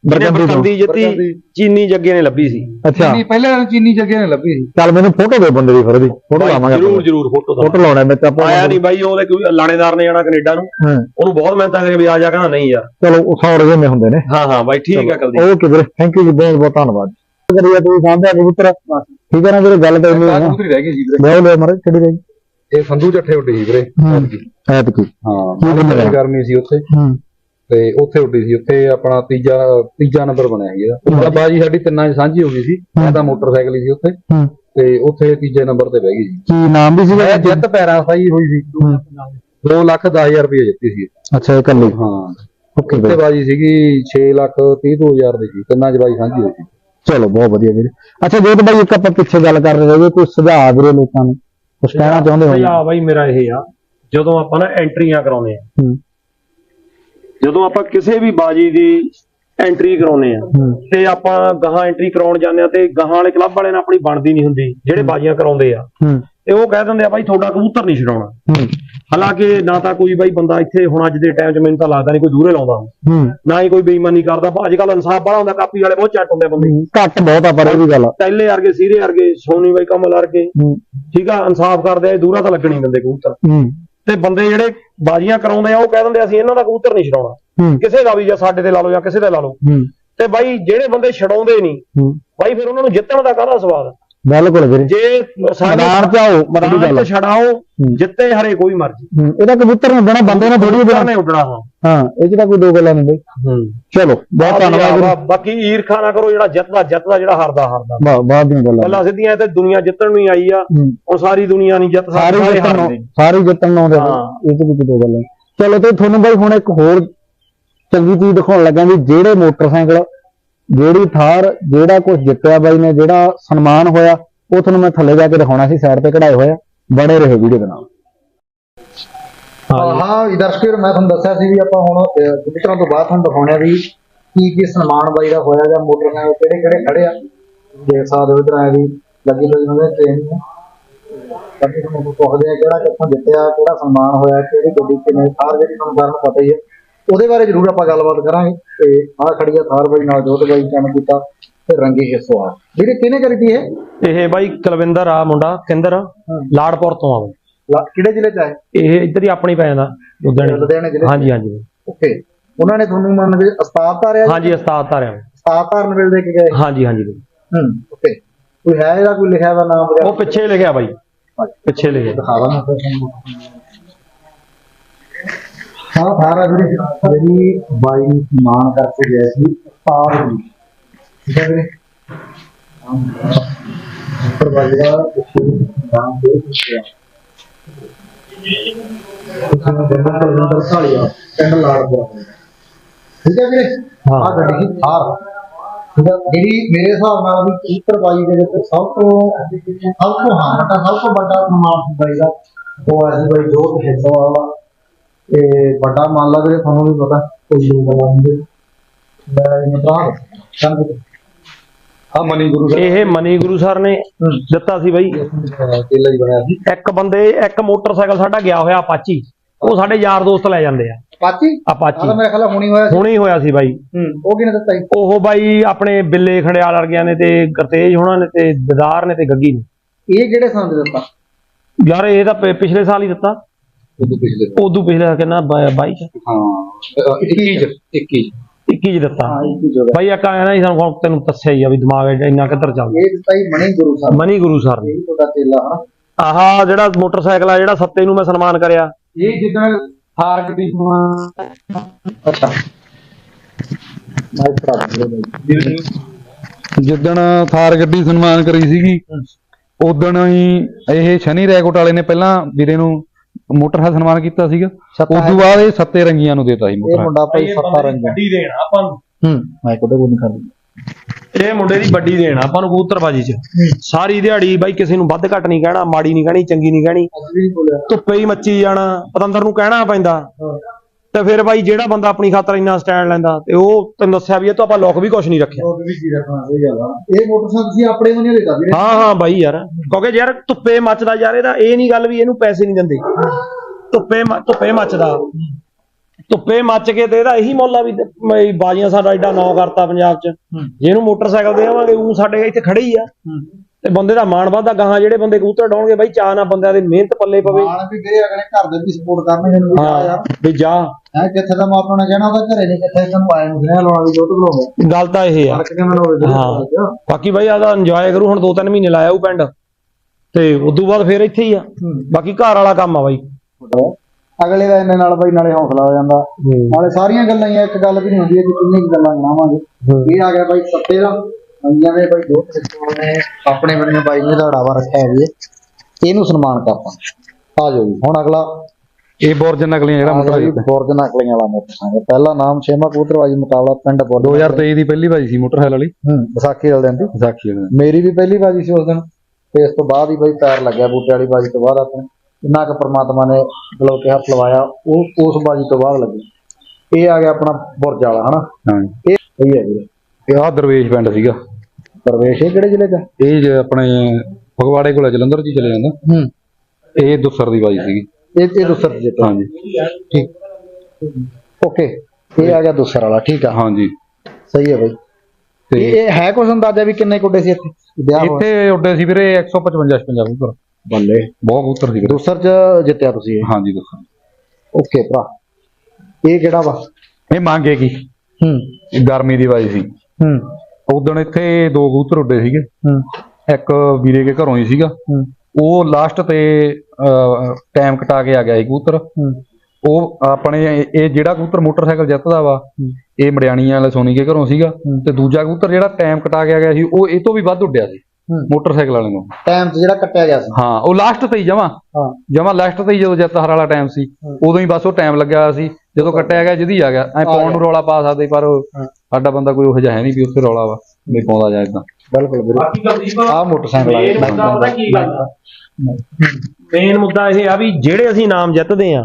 ਤੋਂ। ਬਰਕੰਦੀ ਜਿੱਤੀ। ਚੀਨੀ ਜੱਗੇ ਨੇ ਲੱਭੀ ਸੀ। ਅੱਛਾ। ਚੀਨੀ ਪਹਿਲੇ ਚੀਨੀ ਜੱਗੇ ਨੇ ਲੱਭੀ ਸੀ। ਚੱਲ ਮੈਨੂੰ ਫੋਟੋ ਦੇ ਬੰਦੇ ਦੀ ਫਿਰ ਉਹਦੀ ਫੋਟੋ ਲਾਵਾਂਗੇ ਜਰੂਰ ਜਰੂਰ ਫੋਟੋ ਦਾ ਫੋਟੋ ਲਾਉਣਾ ਵਿੱਚ ਆਪਾਂ ਆਇਆ ਨਹੀਂ ਬਾਈ ਉਹਦੇ ਕੋਈ ਲਾਣੇਦਾਰ ਨੇ ਜਾਣਾ ਕੈਨੇਡਾ ਨੂੰ। ਹਾਂ। ਉਹਨੂੰ ਬਹੁਤ ਮਿਹਨਤਾਂ ਕਰੇ ਵੀ ਆ ਜਾ ਕਹਿੰਦਾ ਨਹੀਂ ਯਾਰ। ਚਲੋ ਉਹ 100 ਰੁਪਏ ਹੁੰਦੇ ਨੇ। ਹਾਂ ਹਾਂ ਬਾਈ ਠੀਕ ਆ ਕੁਲਦੀਪ। ਓਕੇ ਵੀਰੇ ਥੈਂਕ ਯੂ ਜੀ ਬਹੁਤ ਬਹੁਤ ਧੰਨਵਾਦ। ਕਰੀਏ ਤੁਸੀਂ ਸਾਹਮਣੇ ਕਬੂਤਰ ਠੀਕ ਹੈ ਨਾ ਵੀਰੇ ਗੱਲ ਤਾਂ ਇੰਨੀ ਹੈ ਨਾ ਕਬੂਤਰੀ ਰਹਿ ਗਈ ਵੀਰੇ। ਲੈ ਲੈ ਮਾਰੇ ਕਿਹੜੀ ਰਹੀ ਇਹ ਸੰਧੂ ਜੱਠੇ ਉੱਡੀ ਸੀ ਵੀਰੇ। ਐਤ ਕੀ ਹਾਂ ਕੀ ਸੀ ਉੱਥੇ। ਹੂੰ। ਤੇ ਉੱਥੇ ਉੱਡੀ ਸੀ ਉੱਥੇ ਆਪਣਾ ਤੀਜਾ ਤੀਜਾ ਨੰਬਰ ਬਣਿਆ ਸੀ ਇਹਦਾ। ਉਹਦਾ ਬਾਜੀ ਸਾਡੀ ਤਿੰਨਾਂ 'ਚ ਸਾਂਝੀ ਹੋ ਗਈ ਸੀ ਮੈਂ ਤਾਂ ਮੋਟਰਸਾਈਕਲ ਹੀ ਸੀ ਉੱਥੇ। ਹੂੰ। ਤੇ ਉੱਥੇ ਤੀਜੇ ਨੰਬਰ ਤੇ ਬਹਿ ਗਈ ਸੀ। ਕੀ ਨਾਮ ਵੀ ਸੀਗਾ ਮੈਂ ਜਿੱਤ ਪੈਰਾਂ ਸਾਈ ਹੋਈ ਸੀ। 2 ਲੱਖ 10000 ਰੁਪਏ ਜਿੱਤੀ ਸੀ। ਅੱਛਾ ਇਹ ਕੱਲੀ ਹਾਂ। ਓਕੇ ਵੀਰੇ ਬਾਜੀ ਸੀਗੀ 6 ਲੱਖ 30 ਦੋ ਹਜ਼ਾਰ ਦੀ ਸੀ। ਤਿੰਨਾਂ 'ਚ ਬਾਜੀ ਸਾਂਝੀ ਹੋਈ ਸੀ। ਚਲੋ ਬਹੁਤ ਵਧੀਆ ਵੀਰੇ। ਅੱਛਾ ਜੋਤ ਬਾਈ ਇੱਕ ਆਪਾਂ ਪਿੱਛੇ ਗੱਲ ਕਰ ਰਹੇ ਸੀਗੇ ਕੋਈ ਸੁਝਾਅ ਵੀਰੇ ਲੋਕਾਂ ਨੂੰ? ਕੁਝ ਕਹਿਣਾ ਚਾਹੁੰਦੇ ਹੋ? ਆ ਬਾਈ ਮੇਰਾ ਇਹ ਆ ਜਦੋਂ ਆਪਾਂ ਨਾ ਐਂਟਰੀਆਂ ਕਰਾਉਨੇ ਆ ਹੂੰ। ਜਦੋਂ ਆਪਾਂ ਕਿਸੇ ਵੀ ਬਾਜੀ ਦੀ ਐਂਟਰੀ ਕਰਾਉਨੇ ਆ ਤੇ ਆਪਾਂ ਗਾਹਾਂ ਐਂਟਰੀ ਕਰਾਉਣ ਜਾਂਦੇ ਆ ਤੇ ਗਾਹਾਂ ਵਾਲੇ ਕਲੱਬ ਵਾਲੇ ਨਾਲ ਆਪਣੀ ਬਣਦੀ ਨਹੀਂ ਹੁੰਦੀ ਜਿਹੜੇ ਬਾਜੀਆਂ ਕਰਾਉਂਦੇ ਆ। ਤੇ ਉਹ ਕਹਿ ਦਿੰਦੇ ਆ ਬਾਈ ਤੁਹਾਡਾ ਕਬੂਤਰ ਨਹੀਂ ਛਡਾਉਣਾ। ਹਾਲਾਂਕਿ ਨਾ ਤਾਂ ਕੋਈ ਬਾਈ ਬੰਦਾ ਇੱਥੇ ਹੁਣ ਅੱਜ ਦੇ ਟਾਈਮ 'ਚ ਮੈਨੂੰ ਤਾਂ ਲੱਗਦਾ ਨਹੀਂ ਕੋਈ ਦੂਰੇ ਲਾਉਂਦਾ। ਨਾ ਹੀ ਕੋਈ ਬੇਈਮਾਨੀ ਕਰਦਾ। ਅੱਜ ਕੱਲ ਇਨਸਾਫ ਬੜਾ ਹੁੰਦਾ ਕਾਪੀ ਵਾਲੇ ਬਹੁਤ ਚੱਟ ਹੁੰਦੇ ਬੰਦੇ। ਘੱਟ ਬਹੁਤ ਆ ਪਰ ਇਹ ਵੀ ਗੱਲ ਆ। ਟੈਲੇ ਵਰਗੇ ਸੀਰੇ ਵਰਗੇ ਸੋਨੀ ਬਾਈ ਕਮਲ ਵਰਗੇ। ਹੂੰ। ਠੀਕ ਆ ਇਨਸਾਫ ਕਰਦੇ ਆ ਦੂਰਾ ਤਾਂ ਲੱਗਣੀ ਦਿੰਦੇ ਕਬੂਤਰ। ਤੇ ਬੰਦੇ ਜਿਹੜੇ ਬਾਜੀਆਂ ਕਰਾਉਂਦੇ ਆ ਉਹ ਕਹਿ ਦਿੰਦੇ ਅਸੀਂ ਇਹਨਾਂ ਦਾ ਕਬੂਤਰ ਨਹੀਂ ਛਡਾਉਣਾ। ਕਿਸੇ ਦਾ ਵੀ ਜਾਂ ਸਾਡੇ ਤੇ ਲਾ ਲਓ ਜਾਂ ਕਿਸੇ ਤੇ ਲਾ ਲਓ। ਤੇ ਬਾਈ ਜਿਹੜੇ ਬੰਦੇ ਛਡਾਉਂਦੇ ਨਹੀਂ ਬਾਈ ਫਿਰ ਉਹਨਾਂ ਨੂੰ ਜਿੱਤਣ ਦਾ ਕਾਹਦਾ ਸਵਾਦ? ਬਿਲਕੁਲ ਵੀਰੇ। ਜੇ ਮੈਦਾਨ ਚ ਆਓ ਮੈਦਾਨ। ਚ ਛਡਾਓ ਜਿੱਤੇ ਹਰੇ ਕੋਈ ਮਰਜ਼ੀ। ਇਹਦਾ ਕਬੂਤਰ ਨੂੰ ਦੇਣਾ ਬੰਦੇ ਨੇ ਥੋੜੀ ਕਬੂਤਰ ਦੇਣਾ ਨੇ ਉੱਡਣਾ ਹਾਂ ਹਾਂ ਇਹ ਤਾਂ ਕੋਈ ਦੋ ਗੱਲਾਂ ਨਹੀਂ ਬਈ। ਚਲੋ ਬਹੁਤ ਧੰਨਵਾਦ ਬਾਕੀ ਈਰਖਾ ਨਾ ਕਰੋ ਜਿਹੜਾ ਜਿੱਤਦਾ ਜਿੱਤਦਾ ਜਿਹੜਾ ਹਾਰਦਾ ਹਾਰਦਾ। ਬਾ- ਬਾਅਦ ਦੀਆਂ ਗੱਲਾਂ। ਗੱਲਾਂ ਸਿੱਧੀਆਂ ਤੇ ਦੁਨੀਆ ਜਿੱਤਣ ਨੂੰ ਹੀ ਆਈ ਆ। ਉਹ ਸਾਰੀ ਦੁਨੀਆ ਨਹੀਂ ਜਿੱਤ ਸਾਰੇ ਸਕਦੀ ਸਾਰੇ ਜਿੱਤਣ ਨੂੰ ਆਉਂਦੇ। ਇਹ ਵੀ ਕੋਈ ਦੋ ਗੱਲਾਂ। ਚਲੋ ਤੇ ਤੁਹਾਨੂੰ ਬਾਈ ਹੁਣ ਇੱਕ ਹੋਰ ਚੰਗੀ ਚੀਜ਼ ਦਿਖਾਉਣ ਲੱਗਾ ਵੀ ਜਿਹੜੇ ਮੋਟਰਸਾਈਕਲ ਜਿਹੜੀ ਥਾਰ, ਜਿਹੜਾ ਕੁਝ ਜਿੱਤਿਆ ਬਾਈ ਨੇ, ਜਿਹੜਾ ਸਨਮਾਨ ਹੋਇਆ, ਉਹ ਤੁਹਾਨੂੰ ਮੈਂ ਥੱਲੇ ਜਾ ਕੇ ਦਿਖਾਉਣਾ ਸੀ ਸਾਈਡ ਤੇ ਕਢਾਏ ਹੋਇਆ ਬਣੇ ਰਹੇ ਵੀਡੀਓ ਦੇ ਨਾਲ। ਹਾਂ ਦਰਸ਼ਕਰ, ਮੈਂ ਤੁਹਾਨੂੰ ਦੱਸਿਆ ਸੀ ਵੀ ਆਪਾਂ ਹੁਣ ਕੰਪਿਊਟਰਾਂ ਤੋਂ ਬਾਅਦ ਤੁਹਾਨੂੰ ਦਿਖਾਉਣਾ ਵੀ ਕੀ ਕੀ ਸਨਮਾਨ ਬਾਈ ਦਾ ਹੋਇਆ ਜਾਂ ਮੋਟਰਸਾਈਕਲ ਕਿਹੜੇ ਕਿਹੜੇ ਖੜੇ ਆ। ਦੇਖ ਸਕਦੇ ਹੋ ਇਧਰ ਆਏ ਵੀ ਲੱਗੀ ਹੋਈ ਉਹਨਾਂ ਟ੍ਰੇਨ ਨੂੰ। ਬਾਕੀ ਤੁਹਾਨੂੰ ਪੁੱਛਦੇ ਆ ਕਿਹੜਾ ਕਿੱਥੋਂ ਜਿੱਤਿਆ, ਕਿਹੜਾ ਸਨਮਾਨ ਹੋਇਆ, ਕਿਹੜੀ ਗੱਡੀ ਕਿਨੇ ਸਾਰ ਜਿਹੜੀ ਤੁਹਾਨੂੰ ਸਾਰਿਆਂ ਪਤਾ ਹੀ ਹੈ ਉਹਦੇ ਬਾਰੇ ਜ਼ਰੂਰ ਆਪਾਂ ਗੱਲਬਾਤ ਕਰਾਂਗੇ। ਤੇ ਆਹ ਖੜੀ ਆ ਥਾਰ ਬਾਈ ਨਾਲ ਜੋਤ ਬਾਈ ਕੰਮ ਕੀਤਾ ਤੇ ਰੰਗੀ ਹਿੱਸਾ ਵੀਰੇ। ਕਿਹਨੇ ਕਰੀ ਤੀ ਇਹ? ਇਹ ਬਾਈ ਕੁਲਵਿੰਦਰ ਆ ਮੁੰਡਾ ਕਿੰਦਰ। ਲਾੜਪੁਰ ਤੋਂ ਆ ਬਾਈ ਕਿਹੜੇ ਜ਼ਿਲ੍ਹੇ ਚ ਆਏ ਇਹ? ਇੱਧਰ ਹੀ ਆਪਣੀ ਪੈ ਜਾਂਦਾ ਲੁਧਿਆਣੇ ਲੁਧਿਆਣੇ ਜ਼ਿਲ੍ਹੇ ਹਾਂਜੀ ਹਾਂਜੀ। ਓਕੇ। ਉਹਨਾਂ ਨੇ ਤੁਹਾਨੂੰ ਮੰਨ ਕੇ ਉਸਤਾਦ ਧਾਰਿਆ? ਹਾਂਜੀ ਉਸਤਾਦ ਧਾਰਿਆ ਉਸਤਾਦ ਧਾਰਨ ਵੇਲੇ ਦੇ ਕੇ ਗਏ? ਹਾਂਜੀ ਹਾਂਜੀ। ਹੂੰ ਓਕੇ। ਕੋਈ ਹੈ ਇਹਦਾ ਕੋਈ ਲਿਖਿਆ ਦਾ ਨਾਮ ਉਹ ਪਿੱਛੇ ਲਿਖਿਆ ਬਾਈ। ਪਿੱਛੇ ਲਿਖਿਆ। ਦਿਖਾਵਾ ਨਾ ਹਾਂ ਸਾਰਾ ਵੀਰੇ ਜਿਹੜੀ ਬਾਈ ਨੂੰ ਸਨਮਾਨ ਕਰਕੇ ਗਿਆ ਸੀ ਉਸਤਾਦ ਜੀ ਠੀਕ ਹੈ ਵੀਰੇ ਪਰ ਬਾਈ ਦਾ ਨਾਮ ਦੇ ਦਿੱਤਾ ਤੁਸੀਂ ਨੂੰ ਬੰਦਾ ਬਲਵਿੰਦਰ ਸਾਲੀਆ ਪਿੰਡ ਲਾੜਪੁਰਾ ਠੀਕ ਹੈ ਵੀਰੇ ਹਾਂ। ਆ ਗੱਡੀ ਦੀ ਥਾਰ ਠੀਕ ਹੈ ਜਿਹੜੀ ਮੇਰੇ ਹਿਸਾਬ ਨਾਲ ਵੀ ਕਬੂਤਰ ਬਾਈ ਦੇ ਵਿੱਚ ਸਭ ਤੋਂ ਸਭ ਤੋਂ ਹਾਂ ਵੱਡਾ ਸਭ ਤੋਂ ਵੱਡਾ ਸਨਮਾਨ ਸੀ ਬਾਈ ਦਾ ਉਹ ਹੈ ਸੀ ਬਾਈ ਜੋਤ ਹਿੱਸਾ ਵਾਲਾ ਤੇ ਵੱਡਾ ਮੰਨ ਲਾ ਵੀਰੇ ਤੁਹਾਨੂੰ ਵੀ ਪਤਾ ਕੋਈ ਲੋਕ ਆਉਂਦੇ ਮੈਂ ਮਤਲਬ ਸਮਝ ਆ ਮਨੀ ਗੁਰੂ ਸਾਹਿਬ ਇਹ ਮਨੀ ਗੁਰੂ ਸਰ ਨੇ ਦਿੱਤਾ ਸੀ ਬਾਈ। ਕੇਲਾ ਹੀ ਬਣਿਆ ਸੀ। ਇੱਕ ਬੰਦੇ ਇੱਕ ਮੋਟਰਸਾਈਕਲ ਸਾਡਾ ਗਿਆ ਹੋਇਆ ਅਪਾਚੀ। ਉਹ ਸਾਡੇ ਯਾਰ ਦੋਸਤ ਲੈ ਜਾਂਦੇ ਆ। ਪਾਚੀ ਆ ਅਪਾਚੀ ਤਾਂ ਮੇਰੇ ਖਿਆਲ ਹੁਣੀ ਹੋਇਆ ਸੀ। ਹੁਣੇ ਹੋਇਆ ਸੀ ਬਾਈ। ਉਹ ਕਿਹਨੇ ਦਿੱਤਾ ਸੀ? ਉਹ ਬਾਈ ਆਪਣੇ ਬਿੱਲੇ ਖੰਡਿਆਲ ਵਰਗਿਆਂ ਨੇ ਤੇ ਗੁਰਤੇਜ ਹੋਣਾ ਨੇ ਤੇ ਦਿਦਾਰ ਨੇ ਤੇ ਗੱਗੀ ਨੇ। ਇਹ ਕਿਹੜੇ ਸਾਲ ਦੇ ਦਿੱਤਾ? ਯਾਰ ਇਹ ਤਾਂ ਪਿਛਲੇ ਸਾਲ ਹੀ ਦਿੱਤਾ। ਉਦੋਂ ਪਿਛਲੇ ਉਦੋਂ ਪਿਛਲੇ ਕਿੰਨਾ? 22 ਚ ਹਾਂ। 21 ਚ 21 21 ਚ ਦਿੱਤਾ। ਹਾਂ ਇਹ ਕੀ ਜਗ੍ਹਾ ਬਾਈ ਇੱਕ ਆਇਆ ਨਾ ਜੀ ਸਾਨੂੰ ਹੁਣ ਤੈਨੂੰ ਦੱਸਿਆ ਹੀ ਆ ਵੀ ਦਿਮਾਗ ਇੰਨਾ ਕਿੱਧਰ ਚੱਲਦਾ ਇਹ ਦਿੱਤਾ ਹੀ ਮਣੀ ਗੁਰੂ ਸਾਹਿਬ। ਮਨੀ ਗੁਰੂ ਸਰ ਨੇ। ਇਹ ਤੁਹਾਡਾ ਤੇਲਾ ਹਨਾ। ਆਹ ਜਿਹੜਾ ਮੋਟਰਸਾਈਕਲ ਆ ਜਿਹੜਾ ਸੱਤੇ ਨੂੰ ਮੈਂ ਸਨਮਾਨ ਕਰਿਆ। ਇਹ ਜਿੱਦਾਂ ਅੱਛਾ। ਜਿੱਦਣ ਥਾਰ ਗੱਡੀ ਸਨਮਾਨ ਕਰੀ ਸੀਗੀ ਉਦਣ ਹੀ ਇਹ ਸ਼ਨੀ ਰੈਕੋਟ ਵਾਲੇ ਨੇ ਪਹਿਲਾਂ ਵੀਰੇ ਨੂੰ ਮੋਟਰ ਹੈ ਸਨਮਾਨ ਕੀਤਾ ਸੀਗਾ। ਉਸ ਤੋਂ ਬਾਅਦ ਇਹ ਸੱਤੇ ਰੰਗੀਆਂ ਨੂੰ ਦੇਤਾ ਸੀ ਇਹ ਮੋਟਰ ਮੁੰਡਾ ਭਾਈ ਸੱਤਾ ਰੰਗ ਗੱਡੀ ਦੇਣਾ ਆਪਾਂ ਨੂੰ। ਹੂੰ ਮਾਈਕ ਉਹਦੇ ਕੋਲ ਨਹੀਂ ਕਰਦੀ ਇਹ ਮੁੰਡੇ ਦੀ ਵੱਡੀ ਦੇਣਾ ਆਪਾਂ ਨੂੰ ਕਬੂਤਰਬਾਜੀ 'ਚ। ਸਾਰੀ ਦਿਹਾੜੀ ਬਾਈ ਕਿਸੇ ਨੂੰ ਵੱਧ ਘੱਟ ਨਹੀਂ ਕਹਿਣਾ ਮਾੜੀ ਨਹੀਂ ਕਹਿਣੀ ਚੰਗੀ ਨਹੀਂ ਕਹਿਣੀ। ਧੁੱਪੇ ਹੀ ਮੱਚੀ ਜਾਣਾ ਪਤੰਦਰ ਨੂੰ ਕਹਿਣਾ ਪੈਂਦਾ। ਤੇ ਫਿਰ ਬਾਈ ਜਿਹੜਾ ਬੰਦਾ ਆਪਣੀ ਖਾਤਰ ਇੰਨਾ ਸਟੈਂਡ ਲੈਂਦਾ ਤੇ ਉਹ ਤੈਨੂੰ ਦੱਸਿਆ ਵੀ ਇਹ ਤੋਂ ਆਪਾਂ ਲੋਕ ਵੀ ਕੁਝ ਨਹੀਂ ਰੱਖਿਆ। ਉਹ ਵੀ ਕੀ ਰੱਖਣਾ ਸਹੀ ਗੱਲ ਆ। ਇਹ ਮੋਟਰਸਾਈਕਲ ਤੁਸੀਂ ਆਪਣੇ ਨੂੰ ਨਹੀਂ ਲੈਦਾ ਵੀਰੇ ਹਾਂ ਹਾਂ ਬਾਈ ਯਾਰ ਕਿਉਂਕਿ ਯਾਰ ਧੁੱਪੇ ਮੱਚਦਾ ਯਾਰ ਇਹਦਾ ਇਹ ਨਹੀਂ ਗੱਲ ਵੀ ਇਹਨੂੰ ਪੈਸੇ ਨਹੀਂ ਦਿੰਦੇ। ਧੁੱਪੇ ਧੁੱਪੇ ਮੱਚਦਾ। ਧੁੱਪੇ ਮੱਚ ਕੇ ਤੇ ਇਹਦਾ ਇਹੀ ਮੁੱਲ ਆ ਵੀ ਬਾਜੀਆਂ ਸਾਡਾ ਐਡਾ ਨਾਂ ਕਰਤਾ ਪੰਜਾਬ 'ਚ। ਜੇ ਇਹਨੂੰ ਮੋਟਰਸਾਈਕਲ ਦੇਵਾਂਗੇ ਉਹ ਸਾਡੇ ਇੱਥੇ ਖੜੇ ਹੀ ਆ। ਤੇ ਬੰਦੇ ਦਾ ਮਾਣ ਵੱਧਦਾ ਗਾਹਾਂ ਜਿਹੜੇ ਬੰਦੇ ਕਬੂਤਰ ਡਾਉਣਗੇ ਬਾਈ ਚਾਹ ਨਾ ਬੰਦਿਆਂ ਦੇ ਮਿਹਨਤ ਪੱਲੇ ਪਵੇ। ਨਾਲ ਵੀ ਵੀਰੇ ਅਗਲੇ ਘਰ ਦੇ ਵੀ ਸਪੋਰਟ ਕਰਨਗੇ ਇਹਨੂੰ ਵੀ ਜਾ ਹਾਂ ਯਾਰ। ਵੀ ਜਾ। ਹੈ ਕਿੱਥੇ ਦਾ ਮਾਪਿਆਂ ਨੇ ਕਹਿਣਾ ਉਹਦਾ ਘਰੇ ਨਹੀਂ ਕਿੱਥੇ ਤੈਨੂੰ ਆਏ ਨੂੰ ਸੁਨੇਹਾ ਲਾਉਣਾ ਵੀ ਦੁੱਧ ਬਲੋਗੇ ਗੱਲ ਤਾਂ ਇਹ ਆ। ਫ਼ਰਕ ਕਿਵੇਂ ਨਾ ਹੋਵੇ ਹਾਂ। ਬਾਕੀ ਬਾਈ ਆਦਾ ਇੰਜੋਏ ਕਰੂ ਹੁਣ ਦੋ ਤਿੰਨ ਮਹੀਨੇ ਲਾਇਆ ਉਹ ਪਿੰਡ। ਤੇ ਉਦੋਂ ਬਾਅਦ ਫੇਰ ਇੱਥੇ ਹੀ ਆ। ਬਾਕੀ ਘਰ ਵਾਲਾ ਕੰਮ ਆ ਬਾਈ। ਅਗਲੇ ਦਾ ਇਹਨੇ ਨਾਲ ਬਈ ਨਾਲੇ ਹੌਸਲਾ ਹੋ ਜਾਂਦਾ। ਨਾਲੇ ਸਾਰੀਆਂ ਗੱਲਾਂ ਹੀ ਆ, ਇੱਕ ਗੱਲ ਵੀ ਨਹੀਂ ਹੁੰਦੀ ਕਿ ਕਿੰਨੀ ਗੱਲਾਂ ਗਣਾਵਾਂਗੇ ਇਹ ਆ ਗਿਆ ਬਾਈ ਸੱਤੇ ਦਾ। ਅੰਗੀਆਂ ਦੇ ਬਾਈ ਦੋ ਸਿੱਟੋਂ ਨੇ ਆਪਣੇ ਬੰਨੇ ਬਾਈ ਨੇ ਦਾੜਾਵਾ ਰੱਖਿਆ ਹੈ ਜੀ। ਇਹਨੂੰ ਸਨਮਾਨ ਕਰਤਾ। ਆ ਜਾਓ ਜੀ ਹੁਣ ਅਗਲਾ। ਇਹ ਬੁਰਜ ਨਕਲੀਆਂ ਜਿਹੜਾ ਮੋਟਰ ਹੈ ਬੋਰਜ ਨਕਲੀਆਂ ਵਾਲਾ ਮੋਟਰਸਾਈਕਲ। ਪਹਿਲਾ ਨਾਮ ਛੇਵਾਂ ਕਬੂਤਰਬਾਜੀ ਮੁਕਾਬਲਾ ਪਿੰਡ ਬੋਰਡ 2023 ਦੀ ਪਹਿਲੀ ਵਾਰੀ ਸੀ ਮੋਟਰ ਵਾਲੀ। ਹੂੰ ਵਿਸਾਖੀ ਵਾਲੇ ਦਿਨ ਦੀ। ਵਿਸਾਖੀ ਵਾਲੇ। ਮੇਰੀ ਵੀ ਪਹਿਲੀ ਬਾਜੀ ਸੀ ਉਸ ਦਿਨ। ਤੇ ਇਸ ਤੋਂ ਬਾਅਦ ਹੀ ਬਈ ਪੈਰ ਲੱਗਿਆ ਬੂਟੇ ਵਾਲੀ ਬਾਜੀ ਤੋਂ ਬਾਅਦ ਆਪਣੇ। ਇੰਨਾ ਕੁ ਪ੍ਰਮਾਤਮਾ ਨੇ ਮਤਲਬ ਕਿ ਹੱਥ ਲਵਾਇਆ ਉਹ ਉਸ ਬਾਜੀ ਤੋਂ ਬਾਅਦ ਲੱਗੀ। ਇਹ ਆ ਗਿਆ ਆਪਣਾ ਬੁਰਜ ਵਾਲਾ ਹਨਾ? ਹਾਂ ਇਹ ਸਹੀ ਹੈ ਵੀਰੇ ਇਹ ਆ ਦਰਵੇਸ਼ ਪਿੰਡ ਸੀਗਾ। ਪ੍ਰਵੇਸ਼ ਇਹ ਕਿਹੜੇ ਜ਼ਿਲ੍ਹੇ ਦਾ? ਇਹ ਜੇ ਆਪਣੇ ਫਗਵਾੜੇ ਕੋਲ ਜਲੰਧਰ ਜੀ ਚਲੇ ਜਾਂਦਾ। ਹੂੰ। ਇਹ ਦੁਸਰ ਦੀ ਬਾਈ ਸੀਗੀ। ਇਹ ਇਹ ਦੁਸਰ ਜਿੱਤ। ਹਾਂਜੀ। ਠੀਕ। ਓਕੇ। ਇਹ ਆ ਗਿਆ ਦੁਸਰ ਵਾਲਾ ਠੀਕ ਆ। ਹਾਂਜੀ। ਸਹੀ ਹੈ ਬਈ। ਤੇ ਇਹ ਹੈ ਕੁਛ ਅੰਦਾਜ਼ਾ ਵੀ ਕਿੰਨੇ ਕੁੱਡੇ ਸੀ ਇੱਥੇ? ਵਿਆਹ ਹੋਇਆ ਇੱਥੇ ਉੱਡੇ ਸੀ ਵੀਰੇ 155 56 ਕਬੂਤਰ ਬੱਲੇ। ਬਹੁਤ ਕਬੂਤਰ ਸੀ ਦੁਸਰ ਚ ਜਿੱਤਿਆ ਤੁਸੀਂ ਇਹ? ਹਾਂਜੀ ਦੁਸਰ। ਓਕੇ ਭਰਾ। ਇਹ ਕਿਹੜਾ ਵਾ? ਇਹ ਮੰਗੇ ਕੀ ਹੂੰ। ਇਹ ਗਰਮੀ ਦੀ ਬਾਈ ਸੀ। ਹੂੰ। ਉਦੋਂ ਇੱਥੇ ਦੋ ਕਬੂਤਰ ਉੱਡੇ ਸੀਗੇ। ਹੂੰ। ਇੱਕ ਵੀਰੇ ਕੇ ਘਰੋਂ ਹੀ ਸੀਗਾ। ਉਹ ਲਾਸਟ ਤੇ ਟਾਈਮ ਕਟਾ ਕੇ ਆ ਗਿਆ ਸੀ ਕਬੂਤਰ। ਉਹ ਆਪਣੇ ਇਹ ਜਿਹੜਾ ਕਬੂਤਰ ਮੋਟਰਸਾਈਕਲ ਜਿੱਤਦਾ ਵਾ ਇਹ ਮੜਿਆਣੀ ਵਾਲੇ ਸੋਨੀ ਕੇ ਘਰੋਂ ਸੀਗਾ। ਤੇ ਦੂਜਾ ਕਬੂਤਰ ਜਿਹੜਾ ਟਾਈਮ ਕਟਾ ਕੇ ਆ ਗਿਆ ਸੀ ਉਹ ਇਹ ਤੋਂ ਵੀ ਵੱਧ ਉੱਡਿਆ ਸੀ। ਮੋਟਰਸਾਈਕਲ ਵਾਲੇ ਨੂੰ। ਟਾਈਮ ਤੇ ਜਿਹੜਾ ਕੱਟਿਆ ਗਿਆ ਸੀ। ਹਾਂ ਉਹ ਲਾਸਟ ਤੇ ਹੀ ਜਮਾ। ਹਾਂ। ਜਮਾ ਲਾਸਟ ਤੇ ਹੀ ਜਦੋਂ ਜਿੱਤ ਹਰ ਵਾਲਾ ਟਾਈਮ ਸੀ ਉਦੋਂ ਹੀ ਬਸ ਉਹ ਟਾਈਮ ਲੱਗਿਆ ਸੀ। ਜਦੋਂ ਕੱਟਿਆ ਗਿਆ ਜਿਹਦੀ ਆ ਗਿਆ। ਐ ਪਾਉਣ ਨੂੰ ਰੌਲਾ ਪਾ ਸਕਦੇ ਪਰ ਸਾਡਾ ਬੰਦਾ ਕੋਈ ਉਹੋ ਜਿਹਾ ਹੈ ਨਹੀਂ ਵੀ ਉੱਥੇ ਰੌਲਾ ਵਾ ਨਹੀਂ ਪਾਉਂਦਾ ਜਾਂ ਇਦਾਂ ਬਿਲਕੁਲ ਵੀਰੇ। ਆ ਮੋਟਰਸਾਈਕਲ ਆ ਮੇਨ ਮੁੱਦਾ ਪਤਾ ਕੀ ਗੱਲ ਆ? ਮੇਨ ਮੁੱਦਾ ਇਹ ਆ ਵੀ ਜਿਹੜੇ ਅਸੀਂ ਨਾਮ ਜਿੱਤਦੇ ਆ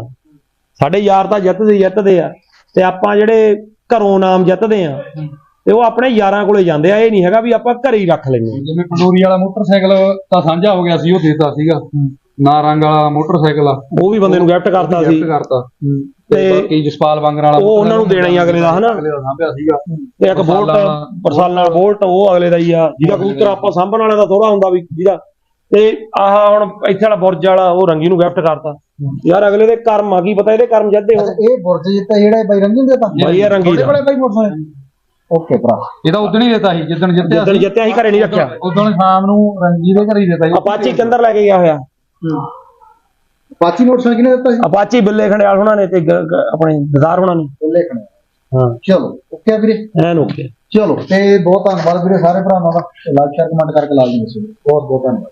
ਸਾਡੇ ਯਾਰ ਤਾਂ ਜਿੱਤਦੇ ਜਿੱਤਦੇ ਆ ਤੇ ਆਪਾਂ ਜਿਹੜੇ ਘਰੋਂ ਨਾਮ ਜਿੱਤਦੇ ਆ ਤੇ ਉਹ ਆਪਣੇ ਯਾਰਾਂ ਕੋਲੇ ਜਾਂਦੇ ਆ। ਇਹ ਨਹੀਂ ਹੈਗਾ ਵੀ ਆਪਾਂ ਘਰੇ ਹੀ ਰੱਖ ਲੈਂਦੇ ਜਿਵੇਂ ਪੰਡੋਰੀ ਵਾਲਾ ਮੋਟਰਸਾਈਕਲ ਤਾਂ ਸਾਂਝਾ ਹੋ ਗਿਆ ਸੀ ਉਹ ਦੇਤਾ ਸੀਗਾ। ਨਾ ਰੰਗ ਵਾਲਾ ਮੋਟਰਸਾਈਕਲ ਆ। ਉਹ ਵੀ ਬੰਦੇ ਨੂੰ ਗਿਫਟ ਕਰਤਾ ਸੀ। ਗਿਫਟ ਕਰਤਾ। ਤੇ ਬਾਕੀ ਜਸਪਾਲ ਵਾਂਗਰ ਵਾਲਾ ਉਹ ਉਹਨਾਂ ਨੂੰ ਦੇਣਾ ਹੀ ਅਗਲੇ ਦਾ ਹਨਾ? ਅਗਲੇ ਦਾ ਸਾਂਭਿਆ ਸੀਗਾ। ਤੇ ਇੱਕ ਬੋਲਟ ਬਰਸਾਲ ਨਾਲ ਬੋਲਟ ਉਹ ਅਗਲੇ ਦਾ ਹੀ ਆ। ਜਿਹਦਾ ਕਬੂਤਰ ਆਪਾਂ ਸਾਂਭਣ ਵਾਲੇ ਦਾ ਥੋੜਾ ਹੁੰਦਾ ਵੀ ਜਿਹਦਾ। ਤੇ ਆਹ ਹੁਣ ਇੱਥੇ ਵਾਲਾ ਬੁਰਜ ਵਾਲਾ ਉਹ ਰੰਗੀ ਨੂੰ ਗਿਫਟ ਕਰਤਾ। ਯਾਰ ਅਗਲੇ ਦੇ ਕਰਮ ਆ ਕੀ ਪਤਾ ਇਹਦੇ ਕਰਮ ਜੱਦੇ ਹੁਣ। ਇਹ ਬੁਰਜ ਜਿੱਤਾ ਜਿਹੜਾ ਬਾਈ ਰੰਗੀਨ ਦੇ ਤਾਂ। ਬਾਈ ਇਹ ਰੰਗੀ ਦਾ। ਬਾਈ ਮੋਟਰਸਾਈਕਲ? ਓਕੇ ਭਰਾ। ਇਹਦਾ ਉਦੋਂ ਹੀ ਦਿੱਤਾ ਸੀ ਜਿੱਦਣ ਜਿੱਤਿਆ ਜਿੱਦਣ ਜਿੱਤਿਆ ਸੀ ਘਰੇ ਨਹੀਂ ਰੱਖਿਆ। ਉਦੋਂ ਸ਼ਾਮ ਨੂੰ ਰੰਗੀ ਦੇ ਘਰ ਹੀ ਦਿੱਤਾ ਸੀ। ਅਪਾਚੀ ਕੰਦਰ ਲੈ ਕੇ ਗਿਆ ਹੋਇਆ। ਪਾਚੀ ਮੋਟਰਸਾਈਕਲ ਕਿਨੇ ਦਿੱਤਾ ਸੀ? ਅਪਾਚੀ ਬਿੱਲੇ ਖੰਡਿਆਲ ਹੋਣਾ ਨੇ ਤੇ ਗ- ਗ- ਆਪਣੇ ਦਜ਼ਾਰ ਹੋਣਾ ਨੇ। ਲੇਖਣ ਹਾਂ। ਚਲੋ ਓਕੇ ਵੀਰੇ। ਐਨ ਓਕੇ ਚਲੋ ਤੇ ਬਹੁਤ ਧੰਨਵਾਦ ਵੀਰੇ ਸਾਰੇ ਭਰਾਵਾਂ ਦਾ। ਲਾਈਕ ਸ਼ੇਅਰ ਕਮੈਂਟ ਕਰਕੇ ਲਾ ਦਿਓ ਬਹੁਤ ਬਹੁਤ ਧੰਨਵਾਦ।